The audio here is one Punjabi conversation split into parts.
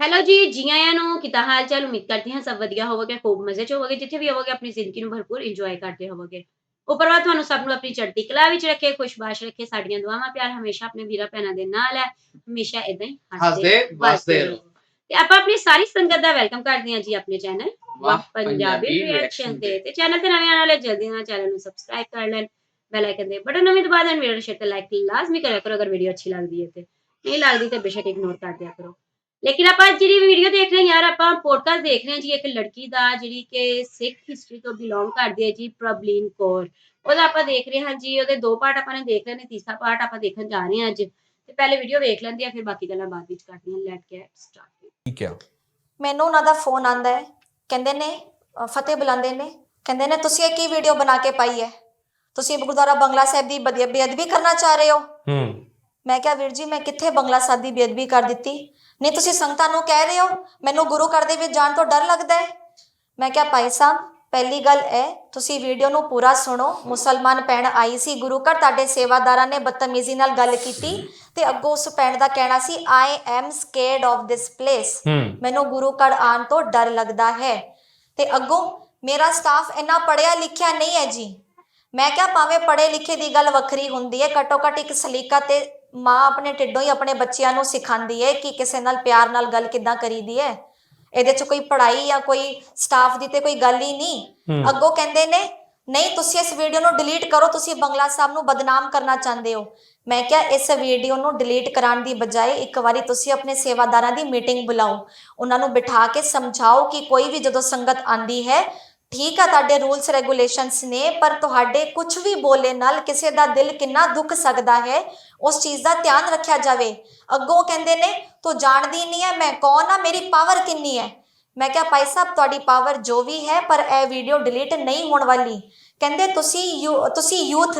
ਹੈਲੋ ਜੀ ਜੀ ਆਇਆਂ ਨੂੰ ਕਿੱਦਾਂ ਹਾਲ ਚਾਲ ਉਮੀਦ ਕਰਦੀ ਹਾਂ ਸਭ ਵਧੀਆ ਹੋਵੋਗੇ ਖੂਬ ਮਜ਼ੇ ਚ ਹੋਵੋਗੇ ਜਿੱਥੇ ਵੀ ਹੋਵੋਗੇ ਆਪਣੀ ਜ਼ਿੰਦਗੀ ਨੂੰ ਭਰਪੂਰ ਇੰਜੋਏ ਕਰਦੇ ਹੋਵੋਗੇ। ਉੱਪਰਵਾ ਤੁਹਾਨੂੰ ਸਭ ਨੂੰ ਆਪਣੀ ਚੜ੍ਹਦੀ ਕਲਾ ਵਿੱਚ ਰੱਖੇ ਖੁਸ਼ਬਾਸ਼ ਰੱਖੇ ਸਾਡੀਆਂ ਦੁਆਵਾਂ ਪਿਆਰ ਹਮੇਸ਼ਾ ਆਪਣੇ ਵੀਰਾਂ ਭੈਣਾਂ ਦੇ ਨਾਲ ਹੈ। ਹਮੇਸ਼ਾ ਇਦਾਂ ਹੀ ਹੱਸਦੇ ਵਸਦੇ ਰਹੋ। ਤੇ ਆਪਾਂ ਆਪਣੀ ਸਾਰੀ ਸੰਗਤ ਦਾ ਵੈਲਕਮ ਕਰਦੇ ਹਾਂ ਜੀ ਆਪਣੇ ਚੈਨਲ ਵਾਹ ਪੰਜਾਬੀ ਰਿਐਕਸ਼ਨ ਤੇ। ਤੇ। ਚੈਨਲ ਤੇ ਨਵੇਂ ਆਉਣ ਵਾਲੇ ਜਲਦੀ ਨਾਲ ਚੈਨਲ ਨੂੰ ਸਬਸਕ੍ਰਾਈਬ ਕਰ ਲੈਣ ਬੈਲ ਆਈਕਨ ਦੇ ਬਟਨ ਨੂੰ ਵੀ ਦਬਾ ਦੇਣ ਵੀਡੀਓ ਨੂੰ ਸ਼ੇਅਰ ਤੇ ਲਾਈਕ ਲਾਜ਼ਮੀ ਕਰਿਆ ਕਰੋ ਅਗਰ ਵੀਡੀਓ ਅੱਛੀ ਲੱਗਦੀ ਹੈ ਤੇ। ਨਹੀਂ ਲੱਗਦੀ ਤੇ ਬੇਸ਼ੱਕ ਇਗਨੋਰ ਕਰ ਦਿਆ ਕਰੋ। ਲੇਕਿਨ ਆਪਾਂ ਅੱਜ ਜਿਹੜੀ ਵੀਡੀਓ ਦੇਖ ਰਹੇ ਹਾਂ ਯਾਰ ਆਪਾਂ ਪੋਡਕਾਸਟ ਦੇਖ ਰਹੇ ਹਾਂ ਜੀ ਇੱਕ ਲੜਕੀ ਦਾ ਜਿਹੜੀ ਕਿ ਸਿੱਖ ਹਿਸਟਰੀ ਤੋਂ ਬਿਲੋਂਗ ਕਰਦੀ ਹੈ ਜੀ ਪ੍ਰਬਲੀਨ ਕੌਰ। ਉਹਦਾ ਆਪਾਂ ਦੇਖ ਰਹੇ ਹਾਂ ਜੀ ਉਹਦੇ ਦੋ ਪਾਰਟ ਆਪਾਂ ਨੇ ਦੇਖ ਲਏ ਨੇ ਤੀਸਰਾ ਪਾਰਟ ਆਪਾਂ ਦੇਖਣ ਜਾ ਰਹੇ ਹਾਂ ਅੱਜ। ਤੇ ਪਹਿਲੇ ਵੀਡੀਓ ਵੇਖ ਲੈਂਦੇ ਆ ਫਿਰ ਬਾਕੀ ਗੱਲਾਂ ਬਾਅਦ ਵਿੱਚ ਕਰਦੇ ਹਾਂ। ਲੈਟ ਗੈਟ ਸਟਾਰਟ ਠੀਕ ਆ। ਮੈਨੂੰ ਉਹਨਾਂ ਦਾ ਫੋਨ ਆਂਦਾ ਹੈ। ਕਹਿੰਦੇ ਨੇ ਫਤਿਹ ਬੁਲਾਉਂਦੇ ਨੇ। ਕਹਿੰਦੇ ਨੇ ਤੁਸੀਂ ਇਹ ਕੀ ਵੀਡੀਓ ਬਣਾ ਕੇ ਪਾਈ ਹੈ? ਤੁਸੀਂ ਗੁਰਦੁਆਰਾ ਬੰਗਲਾ ਸਾਹਿਬ ਦੀ ਬੇਅਦਬੀ ਕਰਨਾ ਚਾਹ ਰਹੇ ਹੋ? ਹੂੰ। ਮੈਂ ਕਿਹਾ ਵੀਰ ਜੀ ਮੈਂ ਕਿੱਥੇ ਬੰਗਲਾ ਸਾਹਿਬ ਦੀ ਬੇਅਦਬੀ ਕਰ ਦਿੱਤੀ? ਨਹੀਂ ਤੁਸੀਂ ਸੰਗਤਾਂ ਨੂੰ ਕਹਿ ਰਹੇ ਹੋ? ਮੈਨੂੰ ਗੁਰੂ ਘਰ ਦੇ ਵਿੱਚ ਜਾਣ ਤੋਂ ਡਰ ਲੱਗਦਾ ਹੈ। ਮੈਂ ਕਿਹਾ ਭਾਈ ਸਾਹਿਬ ਪਹਿਲੀ ਗੱਲ ਹੈ ਤੁਸੀਂ ਵੀਡੀਓ ਨੂੰ ਪੂਰਾ ਸੁਣੋ। ਮੁਸਲਮਾਨ ਭੈਣ ਆਈ ਸੀ ਗੁਰੂ ਘਰ ਤੁਹਾਡੇ ਸੇਵਾਦਾਰਾਂ ਨੇ ਬਦਤਮੀਜ਼ੀ ਨਾਲ ਗੱਲ ਕੀਤੀ ਤੇ ਅੱਗੋਂ ਉਸ ਭੈਣ ਦਾ ਕਹਿਣਾ ਸੀ I am scared of this place ਮੈਨੂੰ ਗੁਰੂ ਘਰ ਆਉਣ ਤੋਂ ਡਰ ਲੱਗਦਾ ਹੈ। ਤੇ ਅੱਗੋਂ ਮੇਰਾ ਸਟਾਫ ਇੰਨਾ ਪੜਿਆ ਲਿਖਿਆ ਨਹੀਂ ਹੈ ਜੀ। ਮੈਂ ਕਿਹਾ ਭਾਵੇਂ ਪੜੇ ਲਿਖੇ ਦੀ ਗੱਲ ਵੱਖਰੀ ਹੁੰਦੀ ਹੈ ਘੱਟੋ ਘੱਟ ਇੱਕ ਸਲੀਕਾ ਤੇ ਮਾਂ ਆਪਣੇ ਢਿੱਡੋਂ ਹੀ ਆਪਣੇ ਬੱਚਿਆਂ ਨੂੰ ਸਿਖਾਉਂਦੀ ਹੈ ਕਿ ਕਿਸੇ ਨਾਲ ਪਿਆਰ ਨਾਲ ਗੱਲ ਕਿੱਦਾਂ ਕਰੀਦੀ ਹੈ ਇਹਦੇ 'ਚ ਕੋਈ ਪੜ੍ਹਾਈ ਜਾਂ ਕੋਈ ਸਟਾਫ ਦੀ ਤੇ ਕੋਈ ਗੱਲ ਹੀ ਨਹੀਂ। ਅੱਗੋਂ ਕਹਿੰਦੇ ਨੇ ਨਹੀਂ ਤੁਸੀਂ ਇਸ ਵੀਡੀਓ ਨੂੰ ਡਿਲੀਟ ਕਰੋ ਤੁਸੀਂ ਬੰਗਲਾ ਸਾਹਿਬ ਨੂੰ ਬਦਨਾਮ ਕਰਨਾ ਚਾਹੁੰਦੇ ਹੋ। ਮੈਂ ਕਿਹਾ ਇਸ ਵੀਡੀਓ ਨੂੰ ਡਿਲੀਟ ਕਰਾਉਣ ਦੀ ਬਜਾਏ ਇੱਕ ਵਾਰੀ ਤੁਸੀਂ ਆਪਣੇ ਸੇਵਾਦਾਰਾਂ ਦੀ ਮੀਟਿੰਗ ਬੁਲਾਓ। ਉਹਨਾਂ ਨੂੰ ਬਿਠਾ ਕੇ ਸਮਝਾਓ ਕਿ ਕੋਈ ਵੀ ਜਦੋਂ ਸੰਗਤ ਆਂਦੀ ਹੈ ਠੀਕ ਆ, ਤੁਹਾਡੇ ਰੂਲਸ ਰੈਗੂਲੇਸ਼ਨਸ ਨੇ, ਪਰ ਤੁਹਾਡੇ ਕੁਝ ਵੀ ਬੋਲੇ ਨਾਲ ਕਿਸੇ ਦਾ ਦਿਲ ਕਿੰਨਾ ਦੁੱਖ ਸਕਦਾ ਹੈ, ਉਸ ਚੀਜ਼ ਦਾ ਧਿਆਨ ਰੱਖਿਆ ਜਾਵੇ। ਅੱਗੋਂ ਕਹਿੰਦੇ ਨੇ, ਤੂੰ ਜਾਣਦੀ ਨਹੀਂ ਹੈ ਮੈਂ ਕੌਣ ਆ, ਮੇਰੀ ਪਾਵਰ ਕਿੰਨੀ ਹੈ ਮੈਂ ਕਿਹਾ, ਭਾਈ ਸਾਹਿਬ, ਤੁਹਾਡੀ ਪਾਵਰ ਜੋ ਵੀ ਹੈ, ਪਰ ਇਹ ਵੀਡੀਓ ਡਿਲੀਟ ਨਹੀਂ ਹੋਣ ਵਾਲੀ। ਕਹਿੰਦੇ ਤੁਸੀਂ ਯੂ- ਤੁਸੀਂ ਯੂਥ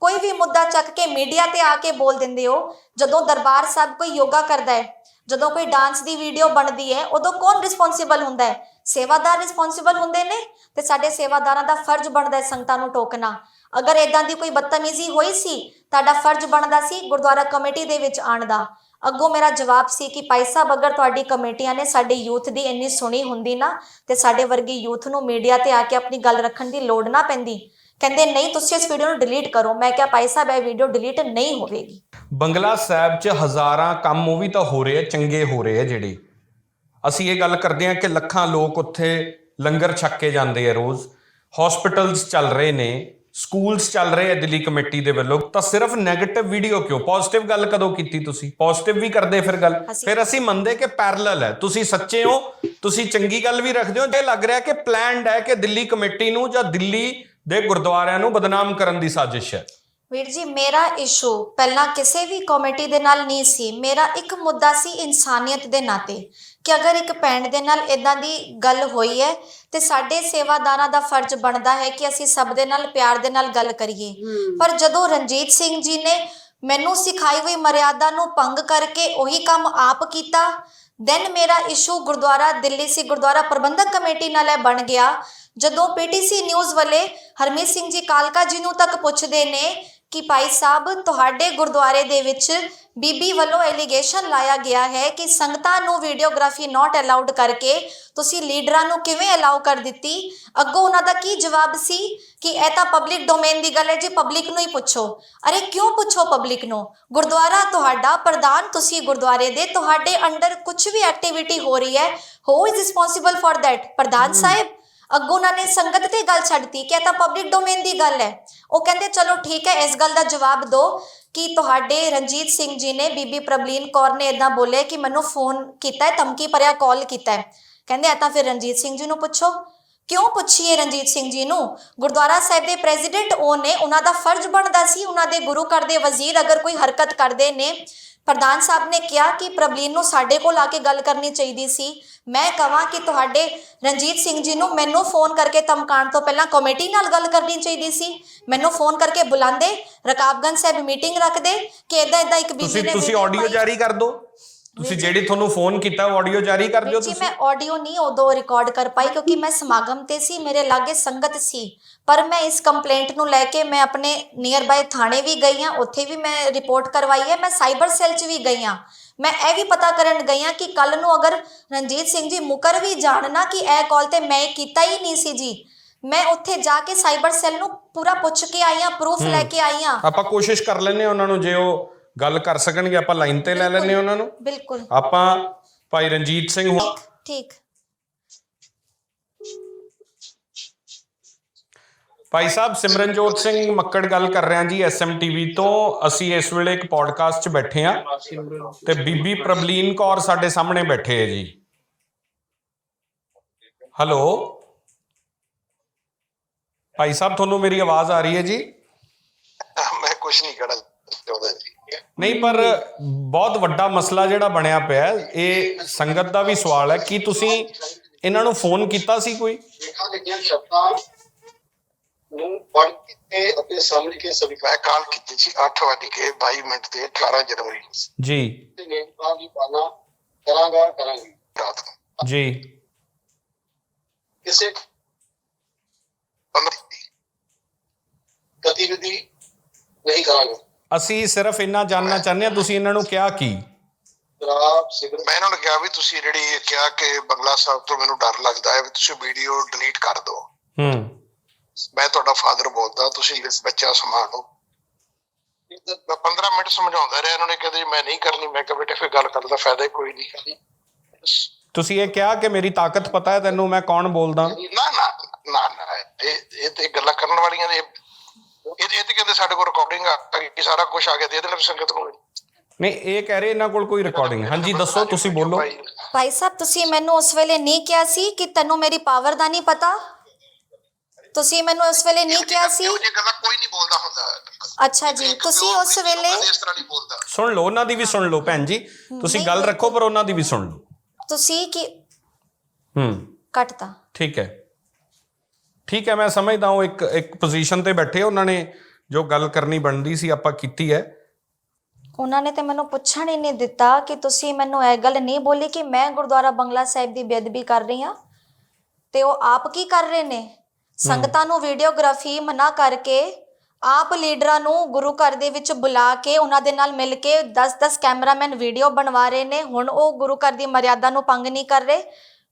ਕੋਈ ਵੀ ਮੁੱਦਾ ਚੱਕ ਕੇ ਮੀਡੀਆ ਤੇ ਆ ਕੇ ਬੋਲ ਦਿੰਦੇ ਹੋ, ਜਦੋਂ ਦਰਬਾਰ ਸਾਹਿਬ ਕੋਈ ਯੋਗਾ ਕਰਦਾ ਹੈ, ਜਦੋਂ ਕੋਈ ਡਾਂਸ ਦੀ ਵੀਡੀਓ ਬਣਦੀ ਹੈ, ਉਦੋਂ ਕੌਣ ਰਿਸਪੌਂਸਿਬਲ ਹੁੰਦਾ ਹੈ? ਸੇਵਾਦਾਰ ਰਿਸਪੌਂਸਿਬਲ ਹੁੰਦੇ ਨੇ ਤੇ ਸਾਡੇ ਸੇਵਾਦਾਰਾਂ ਦਾ ਫਰਜ਼ ਬਣਦਾ ਹੈ ਸੰਗਤਾਂ ਨੂੰ ਟੋਕਣਾ। ਅਗਰ ਇਦਾਂ ਦੀ ਕੋਈ ਬਦਤਮੀਜ਼ੀ ਹੋਈ ਸੀ, ਤੁਹਾਡਾ ਫਰਜ਼ ਬਣਦਾ ਸੀ ਗੁਰਦੁਆਰਾ ਕਮੇਟੀ ਦੇ ਵਿੱਚ ਆਉਣ ਦਾ। ਅੱਗੋਂ ਮੇਰਾ ਜਵਾਬ ਸੀ ਕਿ ਭਾਈ ਸਾਹਿਬ, ਅਗਰ ਤੁਹਾਡੀ ਕਮੇਟੀਆਂ ਨੇ ਸਾਡੇ ਯੂਥ ਦੀ ਇੰਨੀ ਸੁਣੀ ਹੁੰਦੀ ਨਾ, ਤੇ ਸਾਡੇ ਵਰਗੀ ਯੂਥ ਨੂੰ ਮੀਡੀਆ ਤੇ ਆ ਕੇ ਆਪਣੀ ਗੱਲ ਰੱਖਣ ਦੀ ਲੋੜ ਨਾ ਪੈਂਦੀ। ਕਹਿੰਦੇ, ਨਹੀਂ, ਤੁਸੀਂ ਇਸ ਵੀਡੀਓ ਨੂੰ ਡਿਲੀਟ ਕਰੋ। ਮੈਂ ਕਿਹਾ, ਭਾਈ ਸਾਹਿਬ, ਇਹ ਵੀਡੀਓ ਡਿਲੀਟ ਨਹੀਂ ਹੋਵੇਗੀ। ਬੰਗਲਾ ਸਾਹਿਬ 'ਚ ਹਜ਼ਾਰਾਂ ਕੰਮ ਉਹ ਵੀ ਤਾਂ ਹੋ ਰਹੇ ਆ, ਚੰਗੇ ਹੋ ਰਹੇ ਆ ਜਿਹੜੇ। ਅਸੀਂ ਇਹ ਗੱਲ ਕਰਦੇ ਆ ਕਿ ਲੱਖਾਂ ਲੋਕ ਉੱਥੇ ਲੰਗਰ ਛੱਕ ਕੇ ਜਾਂਦੇ ਆ ਰੋਜ਼। ਹਸਪੀਟਲਸ ਚੱਲ ਰਹੇ ਨੇ। ਸਕੂਲਸ ਚੱਲ ਰਹੇ ਆ ਦਿੱਲੀ ਕਮੇਟੀ ਦੇ ਵੱਲੋਂ ਤਾਂ ਸਿਰਫ 네ਗੇਟਿਵ ਵੀਡੀਓ ਕਿਉਂ? ਪੋਜ਼ਿਟਿਵ ਗੱਲ ਕਦੋਂ ਕੀਤੀ ਤੁਸੀਂ? ਪੋਜ਼ਿਟਿਵ ਵੀ ਕਰਦੇ ਫਿਰ ਗੱਲ? ਫਿਰ ਅਸੀਂ ਮੰਨਦੇ ਕਿ ਪੈਰਲਲ ਹੈ। ਤੁਸੀਂ ਸੱਚੇ ਹੋ ਤੁਸੀਂ ਚੰਗੀ ਗੱਲ ਵੀ ਰੱਖਦੇ ਹੋ ਜੇ ਲੱਗ ਰਿਹਾ ਕਿ ਪਲਾਨਡ ਹੈ ਕਿ ਦਿੱਲੀ ਕਮੇਟੀ ਨੂੰ ਜਾਂ ਦਿੱਲੀ ਦੇ ਗੁਰਦੁਆਰਿਆਂ ਨੂੰ ਬਦਨਾਮ ਕਰਨ ਦੀ ਸਾਜ਼ਿਸ਼ ਹੈ। ਵੀਰ ਜੀ ਮੇਰਾ ਇਸ਼ੂ ਪਹਿਲਾਂ ਕਿਸੇ ਵੀ ਕਮੇਟੀ ਦੇ ਨਾਲ ਨਹੀਂ ਸੀ। ਮੇਰਾ ਇੱਕ ਮੁੱਦਾ ਸੀ ਇਨਸਾਨੀਅਤ ਦੇ ਨਾਤੇ। ਕਿ ਅਗਰ ਇੱਕ ਭੈਣ ਦੇ ਨਾਲ ਇਦਾਂ ਦੀ ਗੱਲ ਹੋਈ ਹੈ ਤੇ ਸਾਡੇ ਸੇਵਾਦਾਰਾਂ ਦਾ ਫਰਜ਼ ਬਣਦਾ ਹੈ ਕਿ ਅਸੀਂ ਸਭ ਦੇ ਨਾਲ ਪਿਆਰ ਦੇ ਨਾਲ ਗੱਲ ਕਰੀਏ। ਪਰ ਜਦੋਂ ਰਣਜੀਤ ਸਿੰਘ ਜੀ ਨੇ ਮੈਨੂੰ ਸਿਖਾਈ ਹੋਈ ਮਰਿਆਦਾ ਨੂੰ ਭੰਗ ਕਰਕੇ ਉਹੀ ਕੰਮ ਆਪ ਕੀਤਾ ਦੈਨ ਮੇਰਾ ਇਸ਼ੂ ਗੁਰਦੁਆਰਾ ਦਿੱਲੀ ਸੀ ਗੁਰਦੁਆਰਾ ਪ੍ਰਬੰਧਕ ਕਮੇਟੀ ਨਾਲ ਇਹ ਬਣ ਗਿਆ। ਜਦੋਂ ਪੀਟੀਸੀ ਨਿਊਜ਼ ਵਾਲੇ ਹਰਮੀਤ ਸਿੰਘ ਜੀ ਕਾਲਕਾ ਜੀ ਨੂੰ ਤੱਕ ਪੁੱਛਦੇ ਨੇ ਕਿ ਭਾਈ ਸਾਹਿਬ ਤੁਹਾਡੇ ਗੁਰਦੁਆਰੇ ਦੇ ਵਿੱਚ ਬੀਬੀ ਵੱਲੋਂ ਐਲੀਗੇਸ਼ਨ ਲਾਇਆ ਗਿਆ ਹੈ ਕਿ ਸੰਗਤਾਂ ਨੂੰ ਵੀਡੀਓਗ੍ਰਾਫੀ ਨਾਟ ਅਲਾਉਡ ਕਰਕੇ ਤੁਸੀਂ ਲੀਡਰਾਂ ਨੂੰ ਕਿਵੇਂ ਅਲਾਉ ਕਰ ਦਿੱਤੀ? ਅੱਗੋਂ ਉਹਨਾਂ ਦਾ ਕੀ ਜਵਾਬ ਸੀ ਕਿ ਇਹ ਤਾਂ ਪਬਲਿਕ ਡੋਮੇਨ ਦੀ ਗੱਲ ਹੈ ਜੀ ਪਬਲਿਕ ਨੂੰ ਹੀ ਪੁੱਛੋ। ਅਰੇ ਕਿਉਂ ਪੁੱਛੋ ਪਬਲਿਕ ਨੂੰ? ਗੁਰਦੁਆਰਾ ਤੁਹਾਡਾ ਪ੍ਰਧਾਨ ਤੁਸੀਂ ਗੁਰਦੁਆਰੇ ਦੇ ਤੁਹਾਡੇ ਅੰਡਰ ਕੁਝ ਵੀ ਐਕਟੀਵਿਟੀ ਹੋ ਰਹੀ ਹੈ ਹੋ ਇਜ਼ ਰਿਸਪੌਂਸਿਬਲ ਫॉर ਦੈਟ ਪ੍ਰਧਾਨ ਸਾਹਿਬ ਅੱਗੋਂ ਉਹਨਾਂ ਨੇ ਸੰਗਤ ਤੇ ਗੱਲ ਛੱਡਤੀ ਕਿ ਇਹ ਤਾਂ ਪਬਲਿਕ ਡੋਮੇਨ ਦੀ ਗੱਲ ਹੈ। ਉਹ ਕਹਿੰਦੇ, ਚਲੋ ਠੀਕ ਹੈ, ਇਸ ਗੱਲ ਦਾ ਜਵਾਬ ਦਿਓ ਕਿ ਤੁਹਾਡੇ ਰਣਜੀਤ ਸਿੰਘ ਜੀ ਨੇ ਬੀਬੀ ਪ੍ਰਬਲੀਨ ਕੌਰ ਨੇ ਇਦਾਂ ਬੋਲੇ ਕਿ ਮੈਨੂੰ ਫੋਨ ਕੀਤਾ ਹੈ, ਧਮਕੀ ਭਰਿਆ ਕਾਲ ਕੀਤਾ ਹੈ। ਕਹਿੰਦੇ, ਇਹ ਤਾਂ ਫਿਰ ਰਣਜੀਤ ਸਿੰਘ ਜੀ ਨੂੰ ਪੁੱਛੋ। ਕਿਉਂ ਪੁੱਛੀਏ ਰਣਜੀਤ ਸਿੰਘ ਜੀ ਨੂੰ? ਗੁਰਦੁਆਰਾ ਸਾਹਿਬ ਦੇ ਪ੍ਰੈਜ਼ੀਡੈਂਟ ਉਹ ਨੇ, ਉਹਨਾਂ ਦਾ ਫਰਜ਼ ਬਣਦਾ ਸੀ, ਉਹਨਾਂ ਦੇ ਗੁਰੂ ਘਰ ਦੇ ਵਜ਼ੀਰ ਅਗਰ ਕੋਈ ਹਰਕਤ ਕਰਦੇ ਨੇ ਪ੍ਰਧਾਨ ਸਾਹਿਬ ਨੇ ਕਿਹਾ ਕਿ ਪ੍ਰਬਲੀਨ ਨੂੰ ਸਾਡੇ ਕੋਲ ਆ ਕੇ ਗੱਲ ਕਰਨੀ ਚਾਹੀਦੀ ਸੀ। ਮੈਂ ਕਹਾਂ ਕਿ ਤੁਹਾਡੇ ਰਣਜੀਤ ਸਿੰਘ ਜੀ ਨੂੰ ਮੈਨੂੰ ਫੋਨ ਕਰਕੇ ਧਮਕਾਉਣ ਤੋਂ ਪਹਿਲਾਂ ਕਮੇਟੀ ਨਾਲ ਗੱਲ ਕਰਨੀ ਚਾਹੀਦੀ ਸੀ। ਮੈਨੂੰ ਫੋਨ ਕਰਕੇ ਬੁਲਾਉਂਦੇ ਰਕਾਬਗੰਜ ਸਾਹਿਬ ਮੀਟਿੰਗ ਰੱਖਦੇ ਕਿ ਇਦਾਂ ਇਦਾਂ ਇੱਕ ਬੀਬੀ ਨੇ ਤੁਸੀਂ ਆਡੀਓ। ਜਾਰੀ ਕਰ ਦਿਓ। ਤੁਸੀਂ ਜਿਹੜੀ ਤੁਹਾਨੂੰ ਫੋਨ ਕੀਤਾ ਉਹ ਆਡੀਓ ਜਾਰੀ ਕਰ ਦਿਓ ਜੀ ਤੁਸੀਂ। ਮੈਂ ਆਡੀਓ ਨਹੀਂ ਉਦੋਂ ਰਿਕਾਰਡ ਕਰ ਪਾਈ ਕਿਉਂਕਿ ਮੈਂ ਸਮਾਗਮ ਤੇ ਸੀ ਮੇਰੇ ਲਾਗੇ ਸੰਗਤ ਸੀ। ਪਰ ਮੈਂ ਇਸ ਕੰਪਲੇਂਟ ਨੂੰ ਲੈ ਕੇ ਮੈਂ ਆਪਣੇ ਨੀਅਰ ਬਾਈ ਥਾਣੇ ਵੀ ਗਈ ਹਾਂ ਉੱਥੇ ਵੀ ਮੈਂ ਰਿਪੋਰਟ ਕਰਵਾਈ ਹੈ ਮੈਂ ਸਾਈਬਰ ਸੈੱਲ 'ਚ ਵੀ ਗਈ ਹਾਂ। ਮੈਂ ਇਹ ਵੀ ਪਤਾ ਕਰਨ ਗਈ ਹਾਂ ਕਿ ਕੱਲ ਨੂੰ ਅਗਰ ਰਣਜੀਤ ਸਿੰਘ ਜੀ ਮੁਕਰ ਵੀ ਜਾਣ ਨਾ ਕਿ ਇਹ ਕਾਲ ਤੇ ਮੈਂ ਕੀਤਾ ਹੀ ਨਹੀਂ ਸੀ ਜੀ। ਮੈਂ ਉੱਥੇ ਜਾ ਕੇ ਸਾਈਬਰ ਸੈੱਲ ਨੂੰ ਪੂਰਾ ਪੁੱਛ ਕੇ ਆਈ ਹਾਂ ਪ੍ਰੂਫ ਲੈ ਕੇ ਆਈ ਹਾਂ। ਆਪਾਂ ਕੋਸ਼ਿਸ਼ ਕਰ ਲੈਨੇ ਉਹਨਾਂ ਨੂੰ ਜੇ ਉਹ ਗੱਲ ਕਰ ਸਕਣਗੇ ਆਪਾਂ ਲਾਈਨ ਤੇ ਲੈ ਲੈਨੇ ਉਹਨਾਂ ਨੂੰ। ਬਿਲਕੁਲ। ਆਪਾਂ ਭਾਈ ਰਣਜੀਤ ਸਿੰਘ ਹੋ- ਠੀਕ ਭਾਈ ਸਾਹਿਬ ਸਿਮਰਨਜੋਤ ਸਿੰਘ ਮੱਕੜ ਗੱਲ ਕਰ ਰਿਹਾ ਜੀ ਐਸਐਮਟੀਵੀ ਤੋਂ। ਅਸੀਂ ਇਸ ਵੇਲੇ ਇੱਕ ਪੋਡਕਾਸਟ 'ਚ ਬੈਠੇ ਆ ਤੇ ਬੀਬੀ ਪ੍ਰਬਲੀਨ ਕੌਰ ਸਾਡੇ ਸਾਹਮਣੇ ਬੈਠੇ ਹੈ ਜੀ। ਹੈਲੋ? ਭਾਈ ਸਾਹਿਬ ਤੁਹਾਨੂੰ ਮੇਰੀ ਆਵਾਜ਼ ਆ ਰਹੀ ਹੈ ਜੀ? ਮੈਂ ਕੁਝ ਨਹੀਂ ਜੀ ਨਹੀਂ ਪਰ ਬਹੁਤ ਵੱਡਾ ਮਸਲਾ ਜਿਹੜਾ ਬਣਿਆ ਪਿਆ ਇਹ ਸੰਗਤ ਦਾ ਵੀ ਸਵਾਲ ਹੈ। ਕਿ ਤੁਸੀਂ ਇਹਨਾਂ ਨੂੰ ਫੋਨ ਕੀਤਾ ਸੀ ਕੋਈ? ਲਿਖਾ ਲਿਖੀਆਂ ਸ਼ਬਦਾਂ ਨੂੰ ਪੜ੍ਹ ਕੇ ਅਤੇ ਸਮਝ ਕੇ ਸਵੀਕਾਰ ਕਾਲ ਕੀਤੀ ਸੀ 8 ਵਜੇ ਕੇ 22 ਮਿੰਟ ਤੇ 18 ਜਨਵਰੀ ਜੀ। ਤੇ ਨੇਤਾ ਦੀ ਪਾਲਣਾ ਕਰਾਂਗਾ ਕਰਾਂਗੀ। ਰਾਤ ਨੂੰ। ਜੀ। ਕਿਸੇ ਅੰਮ੍ਰਿਤ ਗਤੀਵਿਧੀ ਨਹੀਂ ਕਰਾਂਗੇ। ਅਸੀਂ ਸਿਰਫ ਇੰਨਾ ਜਾਨਣਾ ਚਾਹੁੰਦੇ ਹਾਂ ਤੁਸੀਂ ਇਹਨਾਂ ਨੂੰ ਕਿਹਾ ਕੀ? ਮੈਂ ਇਹਨਾਂ ਨੂੰ ਕਿਹਾ ਵੀ ਤੁਸੀਂ ਜਿਹੜੀ ਕਿਹਾ ਕਿ ਬੰਗਲਾ ਸਾਹਿਬ ਤੋਂ ਮੈਨੂੰ ਡਰ ਲੱਗਦਾ ਹੈ ਵੀ ਤੁਸੀਂ ਵੀਡੀਓ ਡਿਲੀਟ ਕਰ ਦਿਓ। ਹੂੰ। ਮੈਂ ਤੁਹਾਡਾ ਫਾਦਰ ਬੋਲਦਾ ਤੁਸੀਂ ਇਸ ਬੱਚਾ ਸੰਭਾਲੋ। ਮੈਂ 15 ਮਿੰਟ ਸਮਝਾਉਂਦਾ ਰਿਹਾ ਇਹਨਾਂ ਨੇ ਕਹਿੰਦੇ ਜੀ ਮੈਂ ਨਹੀਂ ਕਰਨੀ ਮੈਂ ਕਿਹਾ ਬੇਟੇ ਫਿਰ ਗੱਲ ਕਰਨ ਦਾ ਫਾਇਦਾ ਕੋਈ ਨਹੀਂ ਤੁਸੀਂ ਇਹ ਕਿਹਾ ਕਿ ਮੇਰੀ ਤਾਕਤ ਪਤਾ ਹੈ ਤੈਨੂੰ ਮੈਂ ਕੌਣ ਬੋਲਦਾ? ਨਾ ਨਾ ਨਾ ਨਾ ਇਹ ਇਹ ਤੇ ਗੱਲਾਂ ਕਰਨ ਵਾਲੀਆਂ ਨੇ ਇਹ ਇਹ ਤੇ ਕਹਿੰਦੇ ਸਾਡੇ ਕੋਲ ਰਿਕਾਰਡਿੰਗ ਆ ਗਈ ਸਾਰਾ ਕੁਝ ਆ ਗਿਆ ਦੇ ਦੇਣ ਸੰਗਤ ਨੂੰ ਨਹੀਂ ਇਹ ਕਹਿ ਰਹੇ ਇਹਨਾਂ ਕੋਲ ਕੋਈ ਰਿਕਾਰਡਿੰਗ ਹਾਂਜੀ ਦੱਸੋ ਤੁਸੀਂ ਬੋਲੋ। ਭਾਈ, ਸਾਹਿਬ ਤੁਸੀਂ ਮੈਨੂੰ ਉਸ ਵੇਲੇ ਨਹੀਂ ਕਿਹਾ ਸੀ ਕਿ ਤੈਨੂੰ ਮੇਰੀ ਪਾਵਰ ਦਾ ਨਹੀਂ ਪਤਾ? ਤੁਸੀਂ ਮੈਨੂੰ ਉਸ ਵੇਲੇ ਨਹੀਂ ਕਿਹਾ ਸੀ? ਜਿਹੀ ਗੱਲਾਂ ਕੋਈ ਨਹੀਂ ਬੋਲਦਾ ਹੁੰਦਾ। ਅੱਛਾ ਜੀ ਤੁਸੀਂ ਉਸ ਵੇਲੇ ਕਦੇ ਇਸ ਤਰ੍ਹਾਂ ਨਹੀਂ ਬੋਲਦਾ। ਸੁਣ ਲਓ ਉਹਨਾਂ ਦੀ ਵੀ ਸੁਣ ਲਓ ਭੈਣ ਜੀ। ਤੁਸੀਂ ਗੱਲ। ਰੱਖੋ ਪਰ ਉਹਨਾਂ ਦੀ ਵੀ ਸੁਣ ਲਓ। ਤੁਸੀਂ ਕਿ ਹੂੰ। ਕੱਟਤਾ। ਠੀਕ ਹੈ। ਠੀਕ ਹੈ, ਮੈਂ ਸਮਝਦਾ ਹਾਂ ਇੱਕ ਇੱਕ ਪੋਜੀਸ਼ਨ ਤੇ ਬੈਠੇ ਉਹਨਾਂ ਨੇ ਜੋ ਗੱਲ ਕਰਨੀ ਬਣਦੀ ਸੀ, ਆਪਾਂ ਕੀਤੀ ਹੈ। ਉਹਨਾਂ ਨੇ ਤੇ ਮੈਨੂੰ ਪੁੱਛਣ ਹੀ ਨਹੀਂ ਦਿੱਤਾ ਕਿ ਤੁਸੀਂ ਮੈਨੂੰ ਇਹ ਗੱਲ ਨਹੀਂ ਬੋਲੀ ਕਿ ਮੈਂ ਗੁਰਦੁਆਰਾ ਬੰਗਲਾ ਸਾਹਿਬ ਦੀ ਬੇਅਦਬੀ ਕਰ ਰਹੀ ਹਾਂ। ਤੇ ਉਹ ਆਪ ਕੀ ਕਰ ਰਹੇ ਨੇ? ਸੰਗਤਾਂ ਨੂੰ ਵੀਡੀਓਗ੍ਰਾਫੀ ਮਨਾ ਕਰਕੇ ਆਪ ਲੀਡਰਾਂ ਨੂੰ ਗੁਰੂ ਘਰ ਦੇ ਵਿੱਚ ਬੁਲਾ ਕੇ ਉਹਨਾਂ ਦੇ ਨਾਲ ਮਿਲ ਕੇ 10-10 ਕੈਮਰਾਮੈਨ ਵੀਡੀਓ ਬਣਵਾ ਰਹੇ ਨੇ। ਹੁਣ ਉਹ ਗੁਰੂ ਘਰ ਦੀ ਮਰਿਆਦਾ ਨੂੰ ਭੰਗ ਨਹੀਂ ਕਰ ਰਹੇ।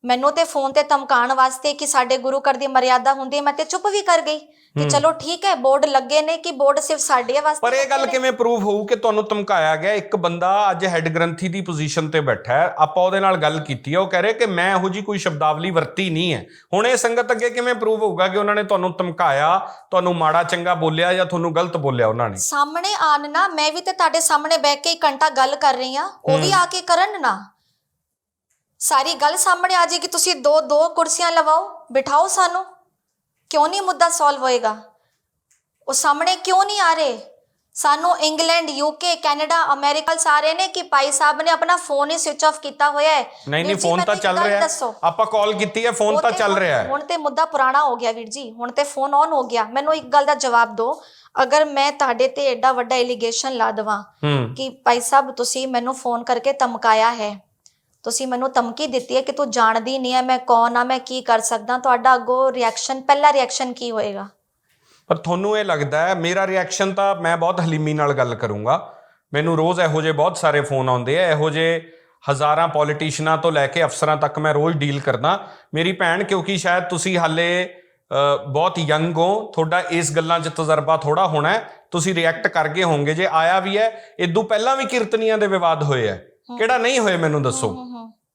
ਮੈਨੂੰ ਤੇ ਫੋਨ ਤੇ ਧਮਕਾਉਣ ਵਾਸਤੇ ਕਿ ਸਾਡੇ ਗੁਰੂ ਘਰ ਦੀ ਮਰਿਆਦਾ ਹੁੰਦੀ ਹੈ, ਮੈਂ ਤੇ ਚੁੱਪ ਵੀ ਕਰ ਗਈ। ਕਿ ਚਲੋ ਠੀਕ ਹੈ ਬੋਰਡ ਲੱਗੇ ਨੇ ਕਿ ਬੋਰਡ ਸਿਰਫ ਸਾਡੇ ਵਾਸਤੇ ਪਰ ਇਹ ਗੱਲ। ਕਿਵੇਂ ਪ੍ਰੂਵ ਹੋਊ ਕਿ ਤੁਹਾਨੂੰ ਧਮਕਾਇਆ ਗਿਆ? ਇੱਕ ਬੰਦਾ ਅੱਜ ਹੈੱਡ ਗ੍ਰੰਥੀ ਦੀ ਪੋਜੀਸ਼ਨ ਤੇ ਬੈਠਾ ਹੈ ਆਪਾਂ ਉਹਦੇ ਨਾਲ ਗੱਲ ਕੀਤੀ ਹੈ। ਉਹ ਕਹਿ ਰਿਹਾ ਕਿ ਮੈਂ ਇਹੋ ਜੀ ਕੋਈ ਸ਼ਬਦਾਵਲੀ ਵਰਤੀ ਨਹੀਂ ਹੈ। ਹੁਣ ਇਹ ਸੰਗਤ ਅੱਗੇ ਕਿਵੇਂ ਪ੍ਰੂਵ ਹੋਊਗਾ ਕਿ ਉਹਨਾਂ ਨੇ ਤੁਹਾਨੂੰ ਧਮਕਾਇਆ ਤੁਹਾਨੂੰ ਮਾੜਾ ਚੰਗਾ ਬੋਲਿਆ ਜਾਂ ਤੁਹਾਨੂੰ ਗਲਤ ਬੋਲਿਆ ਉਹਨਾਂ ਨੇ? ਸਾਹਮਣੇ ਆਣ ਨਾ ਮੈਂ ਵੀ ਤੇ ਤੁਹਾਡੇ ਸਾਹਮਣੇ ਬਹਿ ਕੇ ਇੱਕ ਘੰਟਾ ਗੱਲ ਕਰ ਰਹੀ ਆ ਉਹ ਵੀ ਆ ਕੇ ਕਰਨ ਨਾ। ਸਾਰੀ ਗੱਲ ਸਾਹਮਣੇ ਆ ਜਾਏਗੀ ਤੁਸੀਂ ਦੋ ਦੋ ਕੁਰਸੀਆਂ ਲਵਾਓ ਬਿਠਾਓ ਸਾਨੂੰ। ਕਿਉਂ ਨਹੀਂ ਮੁੱਦਾ ਸੋਲਵ ਹੋਏਗਾ? ਉਹ ਸਾਹਮਣੇ ਕਿਉਂ ਨਹੀਂ ਆ ਰਹੇ? ਸਾਨੂੰ ਇੰਗਲੈਂਡ ਯੂਕੇ ਕੈਨੇਡਾ ਅਮਰੀਕਾ ਸਾਰੇ ਨੇ ਕਿ ਭਾਈ ਸਾਹਿਬ ਨੇ ਆਪਣਾ ਫੋਨ ਹੀ ਸਵਿਚ ਆਫ ਕੀਤਾ ਹੋਇਆ ਹੈ। ਨਹੀਂ ਨਹੀਂ ਫੋਨ ਤਾਂ ਚੱਲ ਰਿਹਾ ਹੈ। ਆਪਾਂ ਕਾਲ ਕੀਤੀ ਹੈ ਫੋਨ ਤਾਂ ਚੱਲ ਰਿਹਾ ਹੈ। ਹੁਣ ਤੇ ਮੁੱਦਾ ਪੁਰਾਣਾ ਹੋ ਗਿਆ ਵੀਰ ਜੀ। ਹੁਣ ਤੇ ਫੋਨ ਔਨ ਹੋ ਗਿਆ। ਮੈਨੂੰ ਇੱਕ ਗੱਲ ਦਾ ਜਵਾਬ ਦਿਓ। ਅਗਰ ਮੈਂ ਤੁਹਾਡੇ ਤੇ ਐਡਾ ਵੱਡਾ ਐਲੀਗੇਸ਼ਨ ਲਾ ਦਵਾਂ ਕਿ ਭਾਈ ਸਾਹਿਬ ਤੁਸੀਂ ਮੈਨੂੰ ਫੋਨ ਕਰਕੇ ਧਮਕਾਇਆ ਹੈ ਤੁਸੀਂ ਮੈਨੂੰ ਧਮਕੀ ਦਿੱਤੀ ਹੈ ਕਿ ਤੂੰ ਜਾਣਦੀ ਨਹੀਂ ਹੈ, ਮੈਂ ਕੌਣ ਆ ਮੈਂ ਕੀ ਕਰ ਸਕਦਾ, ਤੁਹਾਡਾ ਅੱਗੋਂ ਰਿਐਕਸ਼ਨ ਪਹਿਲਾ ਰਿਐਕਸ਼ਨ ਕੀ ਹੋਏਗਾ? ਪਰ ਤੁਹਾਨੂੰ ਇਹ ਲੱਗਦਾ ਹੈ, ਮੇਰਾ ਰਿਐਕਸ਼ਨ ਤਾਂ ਮੈਂ ਬਹੁਤ ਹਲੀਮੀ ਨਾਲ ਗੱਲ ਕਰੂੰਗਾ। ਮੈਨੂੰ ਰੋਜ਼ ਇਹੋ ਜਿਹੇ ਬਹੁਤ ਸਾਰੇ ਫੋਨ ਆਉਂਦੇ ਆ, ਇਹੋ ਜਿਹੇ ਹਜ਼ਾਰਾਂ ਪੋਲੀਟੀਸ਼ੀਅਨਾਂ ਤੋਂ ਲੈ ਕੇ ਅਫਸਰਾਂ ਤੱਕ ਮੈਂ ਰੋਜ਼ ਡੀਲ ਕਰਦਾ। ਮੇਰੀ ਭੈਣ, ਕਿਉਂਕਿ ਸ਼ਾਇਦ ਤੁਸੀਂ ਹਾਲੇ ਬਹੁਤ ਯੰਗ ਹੋ, ਤੁਹਾਡਾ ਇਸ ਗੱਲਾਂ 'ਚ ਤਜਰਬਾ ਥੋੜਾ ਹੋਣਾ ਤੁਸੀਂ ਰਿਐਕਟ ਕਰ ਗਏ ਹੋਵੋਗੇ, ਜੇ ਆਇਆ ਵੀ ਹੈ ਇਦੋਂ ਪਹਿਲਾਂ ਵੀ ਕੀਰਤਨੀਆਂ ਦੇ ਵਿਵਾਦ ਹੋਏ ਆ ਕਿਹੜਾ ਨਹੀਂ ਹੋਏ ਮੈਨੂੰ ਦੱਸੋ।